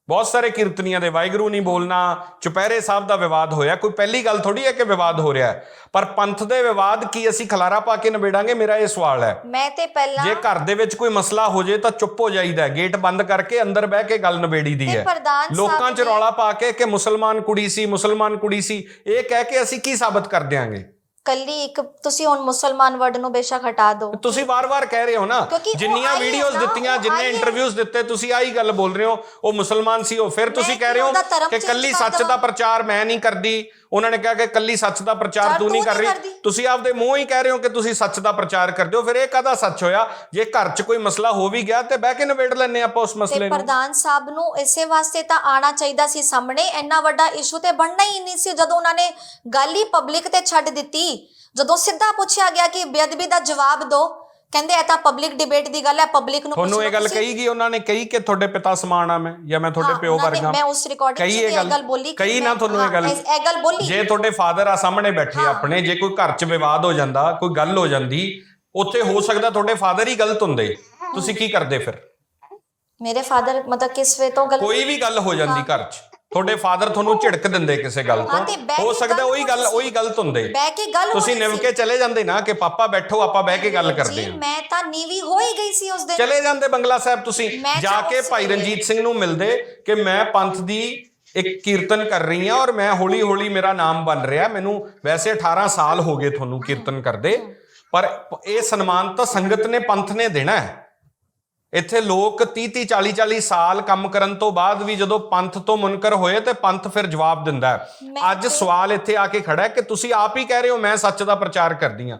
ਬਹੁਤ ਸਾਰੇ ਕੀਰਤਨੀਆਂ ਦੇ ਵਾਹਿਗੁਰੂ ਨਹੀਂ ਬੋਲਣਾ ਚੁਪਹਿਰੇ ਸਾਹਿਬ ਦਾ ਵਿਵਾਦ ਹੋਇਆ ਕੋਈ ਪਹਿਲੀ ਗੱਲ ਥੋੜੀ ਹੈ ਕਿ ਵਿਵਾਦ ਹੋ ਰਿਹਾ ਹੈ। ਪਰ ਪੰਥ ਦੇ ਵਿਵਾਦ ਕੀ ਅਸੀਂ ਖਲਾਰਾ ਪਾ ਕੇ ਨਿਬੇੜਾਂਗੇ ਮੇਰਾ ਇਹ ਸਵਾਲ ਹੈ। ਮੈਂ ਤੇ ਪਹਿਲਾਂ ਜੇ ਘਰ ਦੇ ਵਿੱਚ ਕੋਈ ਮਸਲਾ ਹੋ ਜੇ ਤਾਂ ਚੁੱਪ ਹੋ ਜਾਈਦਾ ਹੈ। ਗੇਟ ਬੰਦ ਕਰਕੇ ਅੰਦਰ ਬਹਿ ਕੇ ਗੱਲ ਨਿਬੇੜੀ ਦੀ ਹੈ। ਲੋਕਾਂ 'ਚ ਰੌਲਾ ਪਾ ਕੇ ਕਿ ਮੁਸਲਮਾਨ ਕੁੜੀ ਸੀ ਮੁਸਲਮਾਨ ਕੁੜੀ ਸੀ ਇਹ ਕਹਿ ਕੇ ਅਸੀਂ ਕੀ ਸਾਬਤ ਕਰ ਦਿਆਂਗੇ? ਕੱਲੀ ਇੱਕ ਤੁਸੀਂ ਹੁਣ ਮੁਸਲਮਾਨ ਵਰਡ ਨੂੰ ਬੇਸ਼ੱਕ ਹਟਾ ਦਿਓ। ਤੁਸੀਂ ਵਾਰ-ਵਾਰ ਕਹਿ ਰਹੇ ਹੋ ਨਾ ਕਿਉਂਕਿ ਉਹ ਜਿੰਨੀਆਂ ਆਈ ਹੈ ਵੀਡੀਓਜ਼ ਨਾ, ਦਿੱਤੀਆਂ ਉਹ ਜਿੰਨੇ ਆਈ ਹੈ। ਇੰਟਰਵਿਊਜ਼ ਦਿੱਤੇ ਤੁਸੀਂ ਆਹੀ ਗੱਲ ਬੋਲ ਰਹੇ ਹੋ ਉਹ ਮੁਸਲਮਾਨ ਸੀ ਉਹ। ਫਿਰ ਤੁਸੀਂ ਕਹਿ ਰਹੇ ਹੋ ਉਹਦਾ ਧਰਮ ਕਿ change ਕੱਲੀ ਕਰ ਸੱਚ ਦਾ ਦੇਵਾਂ। ਪ੍ਰਚਾਰ ਮੈਂ ਨਹੀਂ ਕਰਦੀ। ਉਹਨਾਂ ਨੇ ਕਿਹਾ ਕਿ ਕੱਲੀ ਸੱਚ ਦਾ ਪ੍ਰਚਾਰ ਚਾਰ ਤੂੰ ਨਹੀਂ ਕਰ ਰਹੀ। ਕਰਦੀ। ਤੁਸੀਂ ਆਪਦੇ ਮੂੰਹ ਹੀ ਕਹਿ ਰਹੇ ਹੋ ਕਿ ਤੁਸੀਂ ਸੱਚ ਦਾ ਪ੍ਰਚਾਰ ਕਰਦੇ ਹੋ ਫਿਰ ਇਹ ਕਾਹਦਾ ਸੱਚ ਹੋਇਆ? ਜੇ ਘਰ 'ਚ ਕੋਈ ਮਸਲਾ ਹੋ ਵੀ ਗਿਆ ਤੇ ਬਹਿ ਕੇ ਨਿਬੇੜ ਲੈਣੇ ਆਪਾਂ ਉਸ ਤੇ ਮਸਲੇ ਨੂੰ। ਪ੍ਰਧਾਨ ਸਾਹਿਬ ਨੂੰ ਇਸੇ ਵਾਸਤੇ ਤਾਂ ਆਣਾ ਚਾਹੀਦਾ ਸੀ ਸਾਹਮਣੇ। ਇੰਨਾ ਵੱਡਾ ਇਸ਼ੂ ਤੇ ਬਣਨਾ ਹੀ ਨਹੀਂ ਸੀ। ਜਦੋਂ ਉਹਨਾਂ ਨੇ ਗੱਲ ਹੀ ਪਬਲਿਕ ਤੇ ਛੱਡ ਦਿੱਤੀ ਜਦੋਂ ਸਿੱਧਾ ਪੁੱਛਿਆ ਗਿਆ ਕਿ ਬੇਅਦਬੀ ਦਾ ਜਵਾਬ ਦਿਓ ਕਹਿੰਦੇ ਇਹ ਤਾਂ ਪਬਲਿਕ ਡਿਬੇਟ ਦੀ ਗੱਲ ਹੈ ਪਬਲਿਕ ਨੂੰ ਤੁਹਾਨੂੰ ਇਹ ਗੱਲ। ਕਹੀ ਗਈ ਉਹਨਾਂ ਨੇ ਕਹੀ ਕਿ ਤੁਹਾਡੇ ਪਿਤਾ ਸਮਾਨ ਆ ਮੈਂ ਜਾਂ ਮੈਂ ਤੁਹਾਡੇ ਪਿਓ ਵਰਗਾ। ਮੈਂ ਉਸ ਰਿਕਾਰਡਿੰਗ 'ਚ ਇਹ ਗੱਲ ਬੋਲੀ ਕਹੀ ਨਾ ਤੁਹਾਨੂੰ ਇਹ ਗੱਲ। ਇਹ- ਗੱਲ ਬੋਲੀ। ਜੇ ਤੁਹਾਡੇ ਫਾਦਰ ਆ ਸਾਹਮਣੇ ਬੈਠੇ। ਆਪਣੇ ਜੇ ਕੋਈ ਘਰ 'ਚ ਵਿਵਾਦ ਹੋ ਜਾਂਦਾ ਕੋਈ ਗੱਲ ਹੋ ਜਾਂਦੀ ਉੱਥੇ ਹੋ ਸਕਦਾ ਤੁਹਾਡੇ ਫਾਦਰ ਹੀ ਗਲਤ ਹੁੰਦੇ। ਤੁਸੀਂ ਕੀ ਕਰਦੇ ਫਿਰ? ਮੇਰੇ ਫਾਦਰ ਮਤਲਬ ਕਿਸ ਵੇ ਤੋਂ ਗੱਲ ਕੋਈ ਵੀ ਗੱਲ ਹੋ ਜਾਂਦੀ ਘਰ 'ਚ। ਤੁਹਾਡੇ ਫਾਦਰ ਤੁਹਾਨੂੰ ਝਿੜਕ ਦਿੰਦੇ ਕਿਸੇ ਗੱਲ ਤੇ। ਹੋ ਸਕਦਾ ਉਹੀ ਗੱਲ ਉਹੀ ਗਲਤ ਹੁੰਦੇ। ਬਹਿ ਕੇ ਗੱਲ ਤੁਸੀਂ ਨਿਵ। ਕੇ ਚਲੇ ਜਾਂਦੇ ਨਾ ਕਿ ਪਾਪਾ ਬੈਠੋ ਆਪਾਂ ਬਹਿ ਕੇ ਗੱਲ ਕਰਦੇ ਜੀ ਹਾਂ। ਮੈਂ ਤਾਂ ਨੀਵੀ ਹੋ ਹੀ ਗਈ ਸੀ ਉਸ ਦਿਨ। ਚਲੇ ਜਾਂਦੇ ਬੰਗਲਾ ਸਾਹਿਬ ਤੁਸੀਂ। ਜਾ ਕੇ ਭਾਈ ਰਣਜੀਤ ਸਿੰਘ ਨੂੰ ਮਿਲਦੇ ਕਿ ਮੈਂ ਪੰਥ ਦੀ ਇੱਕ ਕੀਰਤਨ ਕਰ ਰਹੀ ਹਾਂ ਔਰ ਮੈਂ ਹੌਲੀ ਹੌਲੀ ਮੇਰਾ ਨਾਮ ਬਣ ਰਿਹਾ। ਮੈਨੂੰ ਵੈਸੇ 18 ਸਾਲ ਹੋ ਗਏ ਤੁਹਾਨੂੰ ਕੀਰਤਨ ਕਰਦੇ। ਪਰ ਇਹ ਸਨਮਾਨ ਤਾਂ ਸੰਗਤ ਨੇ ਪੰਥ ਨੇ ਦੇਣਾ ਹੈ। ਇੱਥੇ ਲੋਕ 30 30 40 40 ਸਾਲ ਕੰਮ ਕਰਨ ਤੋਂ ਬਾਅਦ ਵੀ ਜਦੋਂ ਪੰਥ ਤੋਂ ਮੁਨਕਰ ਹੋਏ ਤੇ ਪੰਥ ਫਿਰ ਜਵਾਬ ਦਿੰਦਾ ਅੱਜ ਸਵਾਲ ਇੱਥੇ ਆ ਕੇ ਖੜਾ ਹੈ ਕਿ ਤੁਸੀਂ ਆਪ ਹੀ ਕਹਿ ਰਹੇ ਹੋ ਮੈਂ ਸੱਚ ਦਾ ਪ੍ਰਚਾਰ ਕਰਦੀ ਹਾਂ।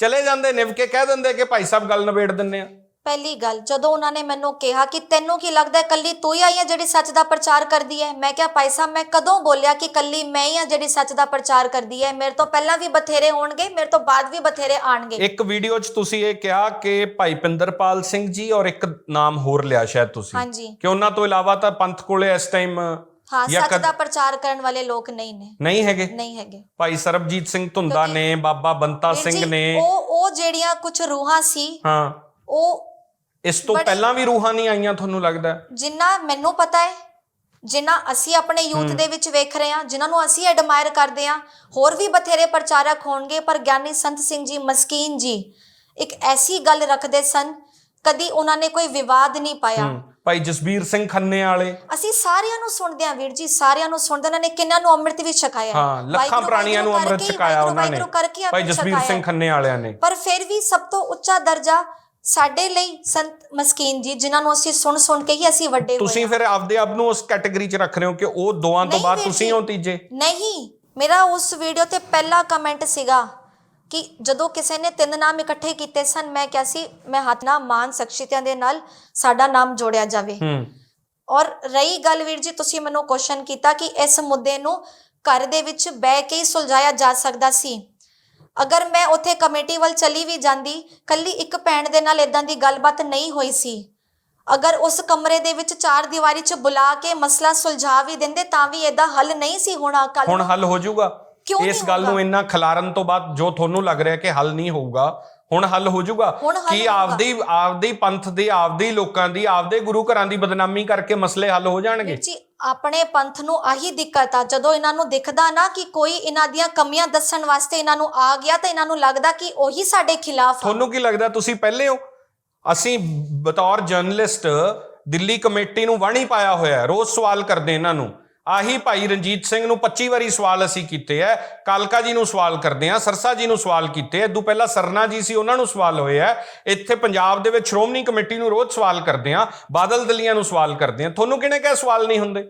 ਚਲੇ ਜਾਂਦੇ ਨਿਵ ਕੇ ਕਹਿ ਦਿੰਦੇ ਕਿ ਭਾਈ ਸਾਹਿਬ ਗੱਲ ਨਿਬੇੜ ਦਿੰਦੇ ਆ ਪਹਿਲੀ ਗੱਲ ਜਦੋਂ ਉਹਨਾਂ ਨੇ ਮੈਨੂੰ ਕਿਹਾ ਕਿ ਤੈਨੂੰ ਕੀ ਲੱਗਦਾ ਕੱਲੀ ਤੂੰ ਹੀ ਆਈ ਹੈ ਜਿਹੜੀ ਸੱਚ ਦਾ ਪ੍ਰਚਾਰ ਕਰਦੀ ਹੈ ਮੈਂ ਕਿਹਾ ਭਾਈ ਸਾਹਿਬ ਮੈਂ ਕਦੋਂ ਬੋਲਿਆ ਕਿ ਕੱਲੀ ਮੈਂ ਹੀ ਹਾਂ ਜਿਹੜੀ ਸੱਚ ਦਾ ਪ੍ਰਚਾਰ ਕਰਦੀ ਹੈ ਮੇਰੇ ਤੋਂ ਪਹਿਲਾਂ ਵੀ ਬਥੇਰੇ ਹੋਣਗੇ ਮੇਰੇ ਤੋਂ ਬਾਅਦ ਵੀ ਬਥੇਰੇ ਆਣਗੇ। ਇੱਕ ਵੀਡੀਓ 'ਚ ਤੁਸੀਂ ਇਹ ਕਿਹਾ ਕਿ ਭਾਈ ਪਿੰਦਰਪਾਲ ਸਿੰਘ ਜੀ ਔਰ ਇੱਕ ਨਾਮ ਹੋਰ ਲਿਆ ਸ਼ਾਇਦ ਤੁਸੀਂ। ਹਾਂਜੀ। ਕਿ ਉਹਨਾਂ ਤੋਂ ਇਲਾਵਾ ਤਾਂ ਪੰਥ ਕੋਲੇ ਇਸ ਟਾਈਮ ਹਾਂ ਸੱਚ ਦਾ ਪ੍ਰਚਾਰ ਕਰਨ ਵਾਲੇ ਲੋਕ ਨਹੀਂ ਨੇ। ਨਹੀਂ ਹੈਗੇ? ਨਹੀਂ ਹੈਗੇ। ਭਾਈ ਸਰਬਜੀਤ ਸਿੰਘ ਧੁੰਦਾ ਨੇ ਬਾਬਾ ਬੰਤਾ ਸਿੰਘ ਨੇ। ਉਹ ਉਹ ਜਿਹੜੀਆਂ ਕੁਝ ਰੂਹਾਂ ਸੀ ਹਾਂ। ਉਹ ਇਸ ਤੋਂ ਪਹਿਲਾਂ ਵੀ ਰੂਹਾਂ ਨਹੀਂ ਆਈਆਂ ਤੁਹਾਨੂੰ ਲੱਗਦਾ ਹੈ? ਜਿੰਨਾ ਮੈਨੂੰ ਪਤਾ ਹੈ ਜਿੰਨਾ ਅਸੀਂ ਆਪਣੇ ਯੂਥ ਦੇ ਵਿੱਚ ਵੇਖ ਰਹੇ ਹਾਂ ਜਿਨ੍ਹਾਂ ਨੂੰ ਅਸੀਂ ਐਡਮਾਇਰ ਕਰਦੇ ਹਾਂ ਹੋਰ ਵੀ ਬਥੇਰੇ ਪ੍ਰਚਾਰਕ ਹੋਣਗੇ ਪਰ ਗਿਆਨੀ ਸੰਤ ਸਿੰਘ ਜੀ ਮਸਕੀਨ ਜੀ ਇੱਕ ਐਸੀ ਗੱਲ ਰੱਖਦੇ ਸਨ ਕਦੀ ਉਹਨਾਂ ਨੇ ਕੋਈ ਵਿਵਾਦ ਨਹੀਂ ਪਾਇਆ ਭਾਈ ਜਸਬੀਰ ਸਿੰਘ ਖੰਨੇ ਵਾਲੇ ਅਸੀਂ ਸਾਰਿਆਂ ਨੂੰ ਸੁਣਦੇ ਹਾਂ ਵੀਰ ਜੀ ਸਾਰਿਆਂ ਨੂੰ ਸੁਣਦੇ ਉਹਨਾਂ ਨੇ ਕਿੰਨਾਂ ਨੂੰ ਅੰਮ੍ਰਿਤ ਵੀ ਛਕਾਇਆ ਹੈ। ਹਾਂ ਲੱਖਾਂ ਵਾਹਿਗੁਰੂ, ਪ੍ਰਾਣੀਆਂ ਨੂੰ ਵਾਹਿਗੁਰੂ ਅੰਮ੍ਰਿਤ ਕਰਕੇ ਹੀ, ਛਕਾਇਆ ਉਹਨਾਂ ਨੇ ਵਾਹਿਗੁਰੂ ਕਰਕੇ ਭਾਈ ਅੰਮ੍ਰਿਤ ਜਸਬੀਰ ਛਕਾਇਆ ਸਿੰਘ ਹੈ। ਖੰਨੇ ਵਾਲਿਆਂ ਨੇ ਪਰ ਫਿਰ ਵੀ ਸਭ ਤੋਂ ਉੱਚਾ ਦਰਜਾ ਸਾਡੇ ਲਈ ਸੰਤ ਮਸਕੀਨ ਜੀ ਜਿਨ੍ਹਾਂ ਨੂੰ ਅਸੀਂ ਸੁਣ ਸੁਣ ਕੇ ਹੀ ਅਸੀਂ ਵੱਡੇ ਹੋਏ ਤੁਸੀਂ। ਫਿਰ ਆਪਦੇ ਆਪ ਨੂੰ ਉਸ ਕੈਟਾਗਰੀ 'ਚ ਰੱਖ ਰਹੇ ਹੋ ਕਿ ਉਹ ਦੋਆਂ ਤੋਂ ਨਹੀਂ ਬਾਅਦ ਵੀਰ ਤੁਸੀਂ ਜੀ। ਹੋ ਤੀਜੇ ਨਹੀਂ ਮੇਰਾ ਉਸ ਵੀਡੀਓ ਤੇ ਪਹਿਲਾ ਕਮੈਂਟ ਸੀਗਾ ਕਿ ਜਦੋਂ ਕਿਸੇ ਨੇ ਤਿੰਨ ਨਾਮ ਇਕੱਠੇ ਕੀਤੇ ਸਨ ਮੈਂ ਕਿਹਾ ਸੀ ਮੈਂ ਹੱਥ ਨਾਲ ਮਾਨ ਸ਼ਖਸੀਅਤਾਂ ਦੇ ਨਾਲ ਸਾਡਾ ਨਾਮ ਜੋੜਿਆ ਜਾਵੇ ਹੂੰ ਔਰ ਰਹੀ ਗੱਲ ਵੀਰ ਜੀ ਤੁਸੀਂ ਮੈਨੂੰ ਕੁਐਸਚਨ ਕੀਤਾ ਕਿ ਇਸ ਮੁੱਦੇ ਨੂੰ ਘਰ ਦੇ ਵਿੱਚ ਬਹਿ ਕੇ ਹੀ ਸੁਲਝਾਇਆ ਜਾ ਸਕਦਾ ਸੀ ਅਗਰ ਮੈਂ ਉੱਥੇ ਕਮੇਟੀ ਵੱਲ ਚਲੀ ਵੀ ਜਾਂਦੀ ਕੱਲੀ ਇੱਕ ਭੈਣ ਦੇ ਨਾਲ ਇਦਾਂ ਦੀ ਗੱਲਬਾਤ ਨਹੀਂ ਹੋਈ ਸੀ ਅਗਰ ਉਸ ਕਮਰੇ ਦੇ ਵਿੱਚ ਚਾਰ ਦੀਵਾਰੀ 'ਚ ਬੁਲਾ ਕੇ ਮਸਲਾ ਸੁਲਝਾ ਵੀ ਦਿੰਦੇ ਤਾਂ ਵੀ ਇਹਦਾ ਹੱਲ ਨਹੀਂ ਸੀ ਹੋਣਾ ਕੱਲ ਹੁਣ ਹੱਲ ਹੋ ਜਾਊਗਾ ਇਸ ਗੱਲ ਨੂੰ? ਇੰਨਾ ਖਿਲਾਰਨ ਤੋਂ ਬਾਅਦ ਜੋ ਤੁਹਾਨੂੰ ਲੱਗ ਰਿਹਾ ਕਿ ਹੱਲ ਨਹੀਂ ਹੋਊਗਾ ਹੁਣ ਹੱਲ ਹੋ ਜਾਊਗਾ ਕੀ। ਆਪਦੀ ਆਪਦੀ ਪੰਥ ਦੀ ਆਪਦੀ ਲੋਕਾਂ ਦੀ ਆਪਦੇ ਗੁਰੂ ਘਰਾਂ ਦੀ ਬਦਨਾਮੀ ਕਰਕੇ ਮਸਲੇ ਹੱਲ ਹੋ ਜਾਣਗੇ ਜੀ ਆਪਣੇ ਪੰਥ ਨੂੰ ਆਹੀ ਦਿੱਕਤ ਆ। ਜਦੋਂ ਇਹਨਾਂ ਨੂੰ ਦਿਖਦਾ ਨਾ ਕਿ ਕੋਈ ਇਹਨਾਂ ਦੀਆਂ ਕਮੀਆਂ ਦੱਸਣ ਵਾਸਤੇ ਇਹਨਾਂ ਨੂੰ ਆ ਗਿਆ ਤਾਂ ਇਹਨਾਂ ਨੂੰ ਲੱਗਦਾ ਕਿ ਉਹੀ ਸਾਡੇ ਖਿਲਾਫ ਆ। ਤੁਹਾਨੂੰ ਕੀ ਲੱਗਦਾ ਤੁਸੀਂ ਪਹਿਲੇ ਹੋ? ਅਸੀਂ ਬਤੌਰ ਜਰਨਲਿਸਟ ਦਿੱਲੀ ਕਮੇਟੀ ਨੂੰ ਵਾਣੀ ਪਾਇਆ ਹੋਇਆ ਹੈ। ਰੋਜ਼ ਸਵਾਲ ਕਰਦੇ ਇਹਨਾਂ ਨੂੰ। ਆਹੀ ਭਾਈ ਰਣਜੀਤ ਸਿੰਘ ਨੂੰ 25 ਵਾਰੀ ਸਵਾਲ ਅਸੀਂ ਕੀਤੇ ਐ। ਕਾਲਕਾ ਜੀ ਨੂੰ ਸਵਾਲ ਕਰਦੇ ਆ ਸਰਸਾ ਜੀ ਨੂੰ ਸਵਾਲ ਕੀਤੇ ਐ। ਤੋਂ ਪਹਿਲਾਂ ਸਰਨਾ ਜੀ ਸੀ ਉਹਨਾਂ ਨੂੰ ਸਵਾਲ ਹੋਏ ਐ। ਇੱਥੇ ਪੰਜਾਬ ਦੇ ਵਿੱਚ ਸ਼੍ਰੋਮਣੀ ਕਮੇਟੀ ਨੂੰ ਰੋਜ਼ ਸਵਾਲ ਕਰਦੇ ਆ ਬਾਦਲ ਦਲੀਆਂ ਨੂੰ ਸਵਾਲ ਕਰਦੇ ਆ। ਤੁਹਾਨੂੰ ਕਿਹਨੇ ਕਿਹਾ ਸਵਾਲ ਨਹੀਂ ਹੁੰਦੇ?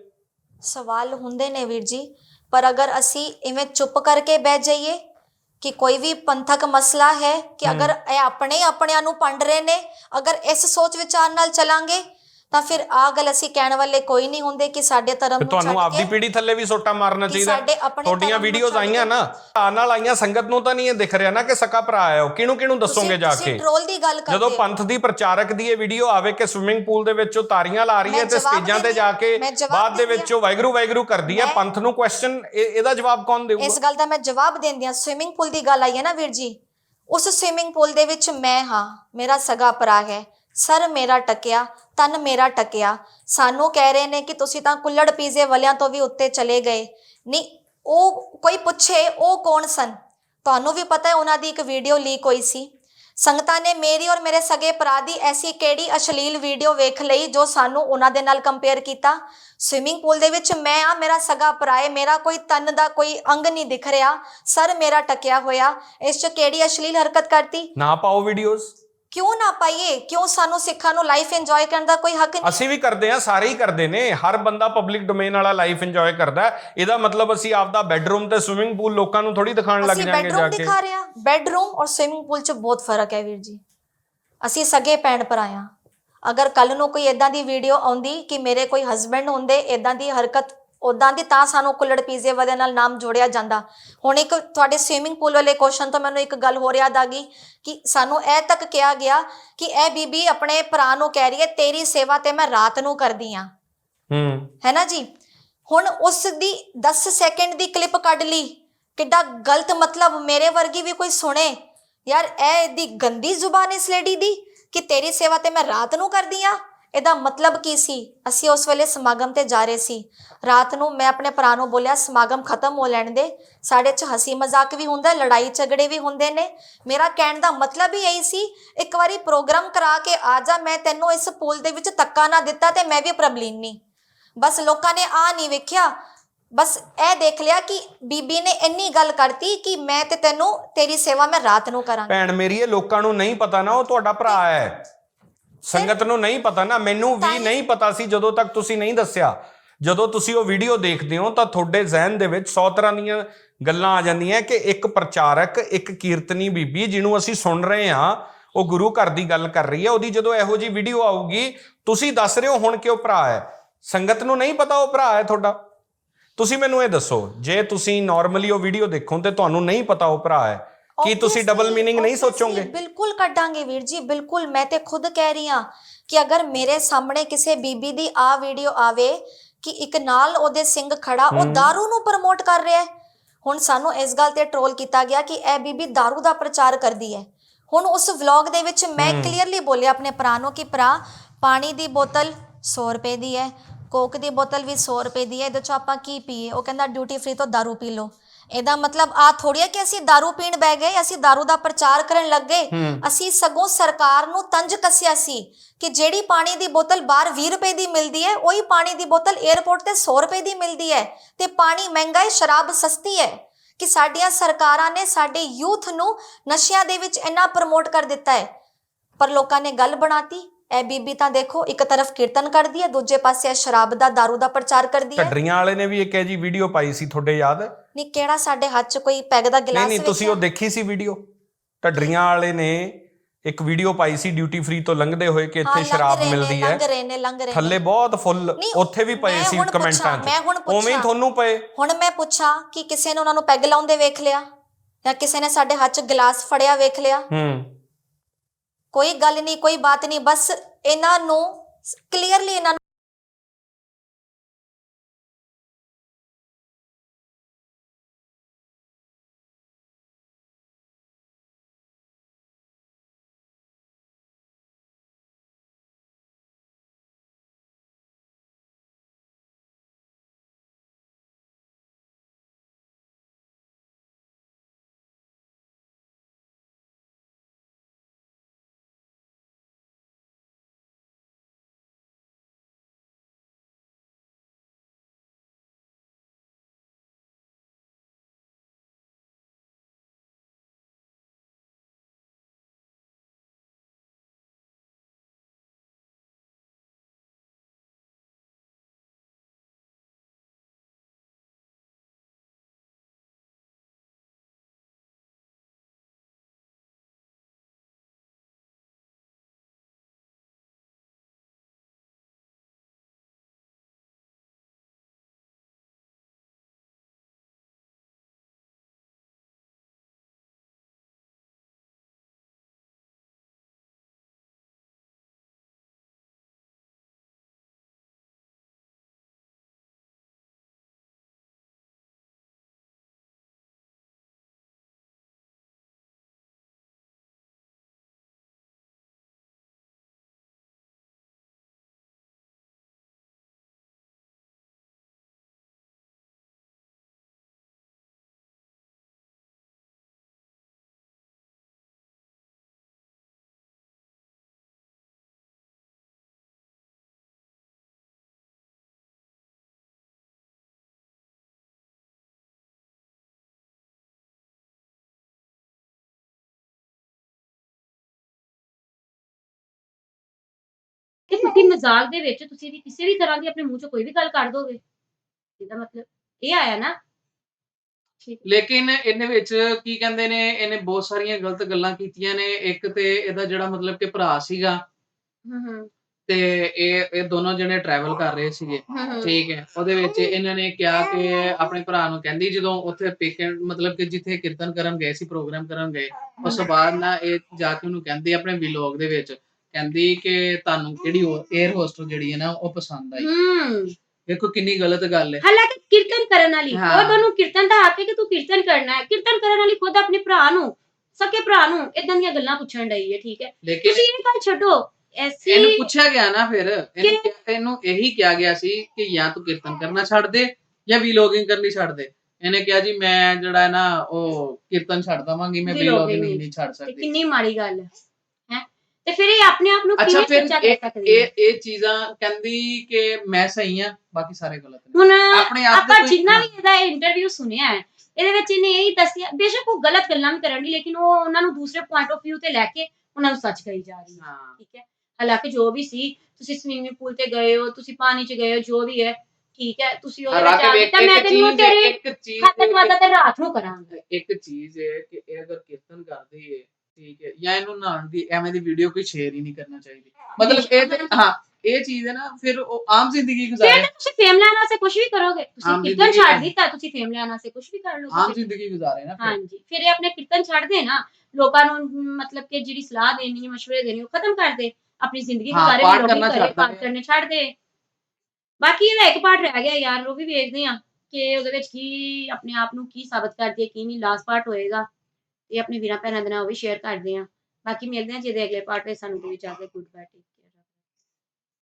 ਸਵਾਲ ਹੁੰਦੇ ਨੇ ਵੀਰ ਜੀ ਪਰ ਅਗਰ ਅਸੀਂ ਇਵੇਂ ਚੁੱਪ ਕਰਕੇ ਬਹਿ ਜਾਈਏ ਕਿ ਕੋਈ ਵੀ ਪੰਥਕ ਮਸਲਾ ਹੈ ਕਿ ਅਗਰ ਇਹ ਆਪਣੇ ਆਪਣਿਆਂ ਨੂੰ ਪੰਡ ਰਹੇ ਨੇ ਅਗਰ ਇਸ ਸੋਚ ਵਿਚਾਰ ਨਾਲ ਚਲਾਂਗੇ ਤਾਂ ਫਿਰ ਆ ਗੱਲ ਅਸੀਂ ਕਹਿਣ ਵਾਲੇ ਕੋਈ ਨਹੀਂ ਹੁੰਦੇ ਕਿ ਸਾਡੇ ਧਰਮ ਨੂੰ ਤੁਹਾਨੂੰ ਆਪਦੀ ਪੀੜੀ ਥੱਲੇ ਵੀ ਸੋਟਾ ਮਾਰਨਾ ਚਾਹੀਦਾ। ਤੁਹਾਡੀਆਂ ਵੀਡੀਓਜ਼ ਆਈਆਂ ਨਾ ਆ ਨਾਲ ਆਈਆਂ ਸੰਗਤ ਨੂੰ ਤਾਂ ਨਹੀਂ ਇਹ ਦਿਖ ਰਿਹਾ ਨਾ ਕਿ ਸਕਾ ਭਰਾ ਆਇਆ ਉਹ। ਕਿਹਨੂੰ ਕਿਹਨੂੰ ਦੱਸੋਗੇ ਜਾ ਕੇ? ਟਰੋਲ ਦੀ ਗੱਲ ਕਰਦੇ ਜਦੋਂ। ਪੰਥ ਦੀ ਪ੍ਰਚਾਰਕ ਦੀ ਇਹ ਵੀਡੀਓ ਆਵੇ ਕਿ ਸਵਿਮਿੰਗ ਪੂਲ ਦੇ ਵਿੱਚ ਉਹ ਤਾਰੀਆਂ ਲਾ ਰਹੀ ਹੈ ਤੇ ਸਟੇਜਾਂ ਤੇ ਜਾ। ਕੇ ਬਾਅਦ ਦੇ ਵਿੱਚ ਉਹ ਵਾਹਿਗੁਰੂ ਵਾਹਿਗੁਰੂ ਕਰਦੀ ਹੈ ਪੰਥ ਨੂੰ ਕੁਐਸਚਨ ਇਹਦਾ ਜਵਾਬ ਕੌਣ ਦੇਊਗਾ? ਇਸ ਗੱਲ ਦਾ ਮੈਂ ਜਵਾਬ ਦਿੰਦੀ ਹਾਂ। ਸਵਿਮਿੰਗ ਪੂਲ ਦੀ ਗੱਲ ਆਈ ਹੈ ਨਾ ਵੀਰ ਜੀ। ਉਸ ਸਵਿਮਿੰਗ ਪੂਲ ਦੇ ਵਿੱਚ ਮੈਂ ਹਾਂ। ਮੇਰਾ ਸਗਾ ਭਰਾ ਹੈ। ਸਰ ਮੇਰਾ ਟਕਿਆ ਤਨ ਮੇਰਾ ਟਕਿਆ। ਸਾਨੂੰ ਕਹਿ ਰਹੇ ਨੇ ਕਿ ਤੁਸੀਂ ਤਾਂ ਕੁੱਲੜ ਪੀਜ਼ੇ ਵਾਲਿਆਂ ਤੋਂ ਵੀ ਉੱਤੇ ਚਲੇ ਗਏ। ਨਹੀਂ, ਉਹ ਕੋਈ ਪੁੱਛੇ, ਉਹ ਕੌਣ ਸਨ? ਤੁਹਾਨੂੰ ਵੀ ਪਤਾ ਹੈ ਉਹਨਾਂ ਦੀ ਇੱਕ ਵੀਡੀਓ ਲੀਕ ਹੋਈ ਸੀ। ਸੰਗਤਾਂ ਨੇ ਮੇਰੀ ਔਰ ਮੇਰੇ ਸਗੇ ਭਰਾ ਦੀ ਐਸੀ ਕਿਹੜੀ ਅਸ਼ਲੀਲ ਵੀਡੀਓ ਵੇਖ ਲਈ ਜੋ ਸਾਨੂੰ ਉਹਨਾਂ ਦੇ ਨਾਲ ਕੰਪੇਅਰ ਕੀਤਾ? ਸਵਿਮਿੰਗ ਪੂਲ ਦੇ ਵਿੱਚ ਮੈਂ ਆ, ਮੇਰਾ ਸਗਾ ਭਰਾ ਹੈ ਮੇਰਾ ਕੋਈ ਤਨ ਦਾ ਕੋਈ ਅੰਗ ਨਹੀਂ ਦਿਖ ਰਿਹਾ। ਸਰ ਮੇਰਾ ਟਕਿਆ ਹੋਇਆ। ਇਸ 'ਚ ਕਿਹੜੀ ਅਸ਼ਲੀਲ ਹਰਕਤ ਕਰਤੀ? ਨਾ ਪਾਓ ਵੀਡੀਓਜ਼ ਕਿਉਂ ਨਾ ਪਾਈਏ? ਕਿਉਂ ਸਾਨੂੰ ਸਿੱਖਾਂ ਨੂੰ ਲਾਈਫ ਇੰਜੋਏ ਕਰਨ ਦਾ ਕੋਈ ਹੱਕ ਨਹੀਂ? ਅਸੀਂ ਵੀ ਕਰਦੇ ਆ ਸਾਰੇ ਹੀ ਕਰਦੇ ਨੇ। ਹਰ ਬੰਦਾ ਪਬਲਿਕ ਡੋਮੇਨ ਵਾਲਾ ਲਾਈਫ ਇੰਜੋਏ ਕਰਦਾ। ਇਹਦਾ ਮਤਲਬ ਅਸੀਂ ਆਪਦਾ ਬੈੱਡਰੂਮ ਤੇ ਸਵਿਮਿੰਗ ਪੂਲ ਲੋਕਾਂ ਨੂੰ ਥੋੜੀ ਦਿਖਾਉਣ ਲੱਗ ਅਸੀਂ ਜਾਾਂਗੇ ਜਾ ਬੈਡਰੂਮ ਕੇ। ਦਿਖਾ ਰਹੇ ਬੈਡਰੂਮ ਔਰ ਸਵਿਮਿੰਗ ਪੂਲ 'ਚ ਬਹੁਤ ਫ਼ਰਕ ਹੈ ਵੀਰ ਜੀ। ਅਸੀਂ ਸਗੇ ਭੈਣ ਭਰਾ ਹਾਂ। ਅਗਰ ਕੱਲ ਨੂੰ ਕੋਈ ਇਦਾਂ ਦੀ ਵੀਡੀਓ ਆਉਂਦੀ ਕਿ ਮੇਰੇ ਕੋਈ ਹਸਬੰਡ ਹੁੰਦੇ ਇਦਾਂ ਦੀ ਹਰਕਤ ਉਦਾਂ ਦੀ ਤਾਂ ਸਾਨੂੰ ਕੁੱਲੜ ਪੀਜ਼ੇ ਵਾਲਿਆਂ ਨਾਲ ਨਾਮ ਜੋੜਿਆ ਜਾਂਦਾ। ਹੁਣ ਇੱਕ ਤੁਹਾਡੇ ਸਵਿਮਿੰਗ ਪੂਲ ਵਾਲੇ ਕੁਐਸਚਨ ਤੋਂ ਮੈਨੂੰ ਇੱਕ ਗੱਲ ਹੋ ਰਿਆ ਦਾਗੀ ਕਿ ਸਾਨੂੰ ਇਹ ਤੱਕ ਕਿਹਾ ਗਿਆ ਕਿ ਇਹ ਬੀਬੀ ਆਪਣੇ ਭਰਾ ਨੂੰ ਕਹਿ ਰਹੀ ਹੈ ਤੇਰੀ ਸੇਵਾ ਤੇ ਮੈਂ ਰਾਤ ਨੂੰ ਕਰਦੀ ਆ। ਹੂੰ। ਹੈ ਨਾ ਜੀ? ਹੁਣ ਉਸ ਦੀ 10 ਸੈਕਿੰਡ ਦੀ ਕਲਿੱਪ ਕੱਢ ਲਈ। ਕਿੱਡਾ ਗਲਤ ਮਤਲਬ ਮੇਰੇ ਵਰਗੀ ਵੀ ਕੋਈ ਸੁਣੇ। ਯਾਰ ਇਹ ਦੀ ਗੰਦੀ ਜ਼ੁਬਾਨ ਇਸ ਲੇਡੀ ਦੀ ਕਿ ਤੇਰੀ ਸੇਵਾ ਤੇ ਮੈਂ ਰਾਤ ਨੂੰ ਕਰਦੀ ਆ? ਇਹਦਾ ਮਤਲਬ ਕੀ ਸੀ? ਅਸੀਂ ਉਸ ਵੇਲੇ ਸਮਾਗਮ ਤੇ ਜਾ ਰਹੇ ਸੀ। ਰਾਤ ਨੂੰ ਮੈਂ ਆਪਣੇ ਭਰਾ ਨੂੰ ਬੋਲਿਆ ਸਮਾਗਮ ਖਤਮ ਹੋ ਲੈਣ ਦੇ। ਸਾਡੇ 'ਚ ਹਸੀ ਮਜ਼ਾਕ ਵੀ ਹੁੰਦਾ ਲੜਾਈ ਝਗੜੇ ਵੀ ਹੁੰਦੇ ਨੇ। ਮੇਰਾ ਕਹਿਣ ਦਾ ਮਤਲਬ ਹੀ ਇਹੀ ਸੀ ਇੱਕ ਵਾਰੀ ਪ੍ਰੋਗਰਾਮ ਕਰਾ ਕੇ ਆ ਜਾ ਮੈਂ ਤੈਨੂੰ ਇਸ ਪੂਲ ਦੇ ਵਿੱਚ ਧੱਕਾ ਨਾ ਦਿੱਤਾ ਤੇ ਮੈਂ ਵੀ ਪ੍ਰਬਲੀਨ ਨਹੀਂ ਬਸ ਲੋਕਾਂ ਨੇ ਆ ਨਹੀਂ ਵੇਖਿਆ। ਬਸ ਇਹ ਦੇਖ ਲਿਆ ਕਿ ਬੀਬੀ ਨੇ ਇੰਨੀ ਗੱਲ ਕਰਤੀ ਕਿ ਮੈਂ ਤੇ ਤੈਨੂੰ ਤੇਰੀ ਸੇਵਾ ਮੈਂ ਰਾਤ ਨੂੰ ਕਰਾਂਗੀ। ਭੈਣ ਮੇਰੀ ਇਹ ਲੋਕਾਂ ਨੂੰ ਨਹੀਂ ਪਤਾ ਨਾ ਉਹ ਤੁਹਾਡਾ ਭਰਾ ਹੈ। ਸੰਗਤ ਨੂੰ ਨਹੀਂ ਪਤਾ ਨਾ ਮੈਨੂੰ ਵੀ ਨਹੀਂ ਪਤਾ ਸੀ ਜਦੋਂ ਤੱਕ ਤੁਸੀਂ ਨਹੀਂ ਦੱਸਿਆ। ਜਦੋਂ ਤੁਸੀਂ ਉਹ ਵੀਡੀਓ ਦੇਖਦੇ ਹੋ ਤਾਂ ਤੁਹਾਡੇ ਜ਼ਿਹਨ ਦੇ ਵਿੱਚ 100 ਤਰ੍ਹਾਂ ਦੀਆਂ ਗੱਲਾਂ ਆ ਜਾਂਦੀਆਂ ਕਿ ਇੱਕ ਪ੍ਰਚਾਰਕ ਇੱਕ ਕੀਰਤਨੀ ਬੀਬੀ ਜਿਹਨੂੰ ਅਸੀਂ ਸੁਣ ਰਹੇ ਹਾਂ ਉਹ ਗੁਰੂ ਘਰ ਦੀ ਗੱਲ ਕਰ ਰਹੀ ਹੈ ਉਹਦੀ ਜਦੋਂ ਇਹੋ ਜੀ ਵੀਡੀਓ ਆਊਗੀ ਤੁਸੀਂ ਦੱਸ ਰਹੇ ਹੋ ਹੁਣ ਕਿ ਉਹ ਭਰਾ ਹੈ। ਸੰਗਤ ਨੂੰ ਨਹੀਂ ਪਤਾ ਉਹ ਭਰਾ ਹੈ ਤੁਹਾਡਾ। ਤੁਸੀਂ ਮੈਨੂੰ ਇਹ ਦੱਸੋ ਜੇ ਤੁਸੀਂ ਨਾਰਮਲੀ ਉਹ ਵੀਡੀਓ ਦੇਖੋ ਤੇ ਤੁਹਾਨੂੰ ਨਹੀਂ ਪਤਾ ਉਹ ਭਰਾ ਹੈ ਕੀ ਤੁਸੀਂ ਡਬਲ Obviously, ਮੀਨਿੰਗ ਨਹੀਂ obviously, ਸੋਚੋਗੇ ਬਿਲਕੁਲ ਕੱਢਾਂਗੇ ਵੀਰ ਜੀ ਬਿਲਕੁਲ ਮੈਂ ਤੇ ਖੁਦ ਕਹਿ ਰਹੀ ਹਾਂ ਕਿ ਅਗਰ ਮੇਰੇ ਸਾਹਮਣੇ ਕਿਸੇ ਬੀਬੀ ਦੀ ਆ ਵੀਡੀਓ ਆਵੇ ਕਿ ਇੱਕ ਨਾਲ ਉਹਦੇ ਸਿੰਘ ਖੜਾ ਉਹ ਹਮ। दारू ਨੂੰ ਪ੍ਰਮੋਟ ਕਰ ਰਿਹਾ ਹੈ ਹੁਣ ਸਾਨੂੰ ਇਸ ਗੱਲ ਤੇ ਟ੍ਰੋਲ ਕੀਤਾ ਗਿਆ ਕਿ ਇਹ ਬੀਬੀ दारू ਦਾ ਪ੍ਰਚਾਰ ਕਰਦੀ ਹੈ ਹੁਣ ਉਸ ਵਲੌਗ ਦੇ ਵਿੱਚ ਮੈਂ ਹਮ। ਕਲੀਅਰਲੀ ਬੋਲਿਆ ਆਪਣੇ ਭਰਾ ਨੂੰ ਕਿ ਭਰਾ ਪਾਣੀ ਦੀ ਬੋਤਲ 100 ਰੁਪਏ ਦੀ ਹੈ ਕੋਕ ਦੀ ਬੋਤਲ ਵੀ 100 ਰੁਪਏ ਦੀ ਹੈ ਇਹਦੇ ਚੋਂ ਆਪਾਂ ਕੀ ਪੀਏ ਉਹ ਕਹਿੰਦਾ ਡਿਊਟੀ ਫ੍ਰੀ ਤੋਂ दारू ਪੀ ਲਓ ਇਹਦਾ ਮਤਲਬ ਆ ਥੋੜਿਆ ਕਿ ਅਸੀਂ दारू ਪੀਣ ਬਹਿ ਗਏ ਅਸੀਂ दारू ਦਾ ਪ੍ਰਚਾਰ ਕਰਨ ਲੱਗ ਗਏ। ਅਸੀਂ ਸਗੋਂ ਸਰਕਾਰ ਨੂੰ ਤੰਜ ਕੱਸਿਆ ਸੀ ਕਿ ਜਿਹੜੀ ਪਾਣੀ ਦੀ ਬੋਤਲ ਬਾਹਰ 20 ਰੁਪਏ ਦੀ ਮਿਲਦੀ ਹੈ ਉਹੀ ਪਾਣੀ ਦੀ ਬੋਤਲ 에어ਪੋਰਟ ਤੇ 100 ਰੁਪਏ ਦੀ ਮਿਲਦੀ ਹੈ। ਤੇ ਪਾਣੀ ਮਹਿੰਗਾ ਹੈ ਸ਼ਰਾਬ ਸਸਤੀ ਹੈ। ਕਿ ਸਾਡੀਆਂ ਸਰਕਾਰਾਂ ਨੇ ਸਾਡੇ ਯੂਥ ਨੂੰ ਨਸ਼ਿਆਂ ਦੇ ਵਿੱਚ ਇੰਨਾ ਪ੍ਰਮੋਟ ਕਰ ਦਿੱਤਾ ਹੈ। ਪਰ ਲੋਕਾਂ ਨੇ ਗੱਲ ਬਣਾਤੀ ਐ ਬੀਬੀ ਤਾਂ ਦੇਖੋ ਇੱਕ ਤਰਫ ਕੀਰਤਨ ਕਰਦੀ ਹੈ ਦੂਜੇ ਪਾਸੇ ਸ਼ਰਾਬ ਦਾ दारू ਦਾ ਪ੍ਰਚਾਰ ਕਰਦੀ ਹੈ। ਢੱਡਰੀਆਂ ਵਾਲੇ ਨੇ ਵੀ ਇੱਕ ਐ ਵੀਡੀਓ ਪਾਈ ਸੀ ਤੁਹਾਡੇ ਯਾਦ? ਹੈ ਨਹੀਂ ਕਿਹੜਾ ਸਾਡੇ ਹੱਥ 'ਚ ਕੋਈ ਪੈਗ ਦਾ ਗਿਲਾਸ ਨਹੀਂ ਤੁਸੀਂ ਉਹ? ਦੇਖੀ ਸੀ ਵੀਡੀਓ ਢੱਡਰੀਆਂ ਵਾਲੇ ਨੇ ਇੱਕ ਵੀਡੀਓ ਪਾਈ ਸੀ ਡਿਊਟੀ ਫ੍ਰੀ ਤੋਂ ਲੰਘਦੇ ਹੋਏ ਕਿ ਇੱਥੇ ਸ਼ਰਾਬ ਨੇ, ਮਿਲਦੀ ਲੰਘ ਹੈ ਰਹੇ ਨੇ ਲੰਘ ਰਹੇ ਥੱਲੇ ਨੇ। ਬਹੁਤ ਫੁੱਲ ਉੱਥੇ ਵੀ ਪਏ ਸੀ ਕਮੈਂਟਾਂ 'ਚ ਉਵੇਂ ਹੀ। ਤੁਹਾਨੂੰ ਪਏ। ਹੁਣ ਮੈਂ ਪੁੱਛਾਂ ਕਿ ਕਿਸੇ ਨੇ ਉਹਨਾਂ ਨੂੰ ਪੈਗ ਲਾਉਂਦੇ ਵੇਖ ਲਿਆ? ਜਾਂ ਕਿਸੇ ਨੇ ਸਾਡੇ ਹੱਥ 'ਚ ਗਲਾਸ ਫੜਿਆ ਵੇਖ ਲਿਆ? ਹੂੰ। ਕੋਈ ਗੱਲ ਨਹੀਂ ਕੋਈ ਬਾਤ ਨਹੀਂ ਬਸ ਇਹਨਾਂ ਨੂੰ ਕਲੀਅਰਲੀ ਇਹਨਾਂ ਕਿ ਤੁਸੀਂ ਮਜ਼ਾਕ ਦੇ ਵਿੱਚ ਤੁਸੀਂ ਵੀ ਕਿਸੇ ਵੀ ਤਰ੍ਹਾਂ ਦੀ ਆਪਣੇ ਮੂੰਹ ਚੋਂ ਕੋਈ ਵੀ ਗੱਲ ਕੱਢ ਦੋਗੇ। ਇਹਦਾ ਮਤਲਬ ਇਹ ਆਇਆ ਨਾ। ਲੇਕਿਨ ਇਹਦੇ ਵਿੱਚ ਕੀ ਕਹਿੰਦੇ ਨੇ ਇਹਨੇ ਬਹੁਤ ਸਾਰੀਆਂ ਗਲਤ ਗੱਲਾਂ ਕੀਤੀਆਂ ਨੇ। ਇੱਕ ਤੇ ਇਹਦਾ ਜਿਹੜਾ ਮਤਲਬ ਕਿ ਭਰਾ ਸੀਗਾ ਹੂੰ ਹੂੰ ਤੇ ਇਹ ਇਹ ਦੋਨੋਂ ਜਣੇ ਟਰੈਵਲ ਕਰ ਰਹੇ ਸੀਗੇ। ਠੀਕ ਹੈ। ਉਹਦੇ ਵਿੱਚ ਇਹਨਾਂ ਨੇ ਕਿਹਾ ਕਿ ਆਪਣੇ ਭਰਾ ਨੂੰ ਕਹਿੰਦੀ ਜਦੋਂ ਉੱਥੇ ਪੇਕੇ ਮਤਲਬ ਕਿ ਜਿੱਥੇ ਕੀਰਤਨ ਕਰਨ ਗਏ ਸੀ ਪ੍ਰੋਗਰਾਮ ਕਰਨ ਗਏ ਉਸ ਤੋਂ ਬਾਅਦ ਨਾ ਇਹ ਜਾ ਕੇ ਉਹਨੂੰ ਕਹਿੰਦੀ ਆਪਣੇ ਵਲੌਗ ਦੇ ਵਿੱਚ ਕਹਿੰਦੀ ਕਿ ਤੁਹਾਨੂੰ ਕਿਹੜੀ 에ਅਰ ਹੋਸਟਲ ਜਿਹੜੀ ਹੈ ਨਾ ਉਹ ਪਸੰਦ ਆਈ। ਹੂੰ। ਦੇਖੋ ਕਿੰਨੀ ਗਲਤ ਗੱਲ ਹੈ। ਹਾਲਾਂਕਿ ਕੀਰਤਨ ਕਰਨ ਵਾਲੀ ਹਾਂ। ਉਹ ਤੁਹਾਨੂੰ ਕੀਰਤਨ ਦਾ ਹੱਕ ਹੈ ਕਿ ਤੂੰ ਕੀਰਤਨ ਕਰਨਾ ਹੈ। ਕੀਰਤਨ ਕਰਨ ਵਾਲੀ ਖੁਦ ਆਪਣੇ ਭਰਾ ਨੂੰ ਸਕੇ ਭਰਾ ਨੂੰ ਇਦਾਂ ਦੀਆਂ ਗੱਲਾਂ ਪੁੱਛਣ ਡਈ ਹੈ ਠੀਕ ਹੈ। ਲੇਕਿਨ ਤੁਸੀਂ ਇਹ ਗੱਲ ਛੱਡੋ ਐਸੀ ਇਹਨੂੰ ਪੁੱਛਿਆ ਗਿਆ ਨਾ ਫਿਰ। ਇਹਨੂੰ ਕਿਹਾ- ਇਹਨੂੰ ਇਹੀ ਕਿਹਾ ਗਿਆ ਸੀ ਕਿ ਜਾਂ ਤੂੰ ਕੀਰਤਨ ਕਰਨਾ ਛੱਡ ਦੇ ਜਾਂ ਵਲੌਗਿੰਗ ਕਰਨੀ ਛੱਡ ਦੇ। ਇਹਨੇ ਕਿਹਾ ਜੀ ਮੈਂ ਜਿਹੜਾ ਹੈ ਨਾ ਉਹ ਕੀਰਤਨ ਛੱਡ ਦਵਾਂਗੀ ਮੈਂ Vlogging ਵਲੌਗਿੰਗ ਨਹੀਂ। ਛੱਡ ਤੇ ਸਕਦੀ। ਕਿੰਨੀ ਮਾੜੀ ਗੱਲ ਹੈ। ਤੇ ਫਿਰ ਇਹ ਆਪਣੇ ਆਪ ਨੂੰ ਅੱਛਾ ਕਿਵੇਂ ਫਿਰ ਸੱਚਾ ਇਹ ਸਕਦੀ ਹੈ ਇਹ ਇਹ ਚੀਜ਼ਾਂ ਕਹਿੰਦੀ ਕਿ ਮੈਂ ਸਹੀ ਆ ਬਾਕੀ ਸਾਰੇ ਗਲਤ ਨੇ। ਹੁਣ ਆਪਣੇ ਆਪ ਆਪਾਂ ਤੇ ਕੋਈ ਜਿੰਨਾ ਵੀ ਇਹਦਾ ਇੰਟਰਵਿਊ ਸੁਣਿਆ ਹੈ ਇਹਦੇ ਵਿੱਚ ਇਹਨੇ ਇਹੀ ਦੱਸਿਆ ਬੇਸ਼ੱਕ ਉਹ ਗਲਤ ਗੱਲਾਂ ਵੀ ਕਰਨ ਦੀ ਲੇਕਿਨ ਉਹ ਉਹਨਾਂ ਨੂੰ ਦੂਸਰੇ ਪੁਆਇੰਟ ਆਫ View ਤੇ ਲੈ ਕੇ ਉਹਨਾਂ ਨੂੰ ਸੱਚ ਕਹੀ ਜਾ ਰਹੀ ਹੈ। ਹਾਂ। ਠੀਕ ਹੈ? ਹਾਲਾਂਕਿ ਜੋ ਵੀ ਸੀ ਤੁਸੀਂ ਸਵਿਮਿੰਗ ਪੂਲ ਤੇ ਗਏ ਹੋ ਤੁਸੀਂ ਪਾਣੀ 'ਚ ਗਏ ਹੋ ਜੋ ਵੀ ਹੈ ਠੀਕ ਹੈ ਤੁਸੀਂ ਉਹਦੇ ਵਿੱਚ ਆ ਹਾਲਾਂਕਿ ਮੈਂ ਇੱਕ ਤੈਨੂੰ ਚੀਜ਼ ਤੇਰੇ ਇੱਕ ਚੀਜ਼ ਖਾਤੇ ਵਾਦਾ ਤੇ ਰਾਤ ਨੂੰ ਕਰਾਂਗਾ। ਇੱਕ ਚੀਜ਼ ਹੈ ਕਿ ਇਹ ਅਗਰ ਕੀਰਤਨ ਕਰਦੀ ਹੈ ਠੀਕ ਹੈ ਜਾਂ ਇਹਨੂੰ ਨਾਣ ਦੀ ਐਵੇਂ ਦੀ ਵੀਡੀਓ ਕੋਈ ਸ਼ੇਅਰ ਹੀ ਨਹੀਂ ਕਰਨਾ ਚਾਹੀਦੀ ਮਤਲਬ ਇਹ ਤੇ ਹਾਂ ਇਹ ਚੀਜ਼ ਹੈ ਨਾ ਫਿਰ ਉਹ ਆਮ ਜ਼ਿੰਦਗੀ ਫਿਰ ਗੁਜ਼ਾਰੇ ਤਾਂ ਤੁਸੀਂ ਫੇਮ ਲੈਣ ਵਾਸਤੇ ਕੁਝ ਵੀ ਕਰੋਗੇ ਤੁਸੀਂ ਆਮ ਕੀਰਤਨ ਜ਼ਿੰਦਗੀ ਛੱਡ ਹੈ। ਦਿੱਤਾ ਤੁਸੀਂ ਫੇਮ ਲੈਣ ਵਾਸਤੇ ਕੁਝ ਵੀ ਕਰ ਆਮ ਲੋਗੇ ਫਿਰ। ਜ਼ਿੰਦਗੀ ਗੁਜ਼ਾਰੇ ਨਾ ਫਿਰ ਹਾਂਜੀ ਫਿਰ ਇਹ ਆਪਣੇ ਕੀਰਤਨ ਛੱਡ ਦੇ ਨਾ ਲੋਕਾਂ ਨੂੰ ਮ, ਮਤਲਬ ਕਿ ਜਿਹੜੀ ਸਲਾਹ ਦੇਣੀ ਹੈ ਮਸ਼ਵਰੇ ਦੇਣੇ ਉਹ ਖਤਮ ਕਰ ਦੇ ਆਪਣੀ ਜ਼ਿੰਦਗੀ ਹਾਂ, ਗੁਜ਼ਾਰੇ ਪਾਠ ਲੋਕੀ ਕਰਨਾ ਕਰੇ ਛੱਡ ਪਾਠ ਦੇ। ਕਰਨੇ ਛੱਡ ਦੇ ਬਾਕੀ ਇਹਦਾ ਇੱਕ ਪਾਰਟ ਰਹਿ ਗਿਆ ਯਾਰ ਉਹ ਵੀ ਵੇਖਦੇ ਆ ਕਿ ਉਹਦੇ ਵਿੱਚ ਕੀ ਆਪਣੇ ਆਪ ਨੂੰ ਕੀ ਸਾਬਤ ਕਰਦੀ ਹੈ ਕੀ ਨਹੀਂ ਲਾਸਟ ਪਾਰਟ ਹੋਏਗਾ ਇਹ ਆਪਣੇ ਵੀਰਾਂ ਭੈਣਾਂ ਦੇ ਨਾਲ ਉਹ ਵੀ ਸ਼ੇਅਰ ਕਰਦੇ ਆ ਬਾਕੀ ਮਿਲਦੇ ਆ ਜਿਹਦੇ ਅਗਲੇ ਪਾਰਟ ਵਿੱਚ, ਸਾਨੂੰ ਕੋਈ ਜਾ ਕੇ ਗੁੱਡ ਬਾਏ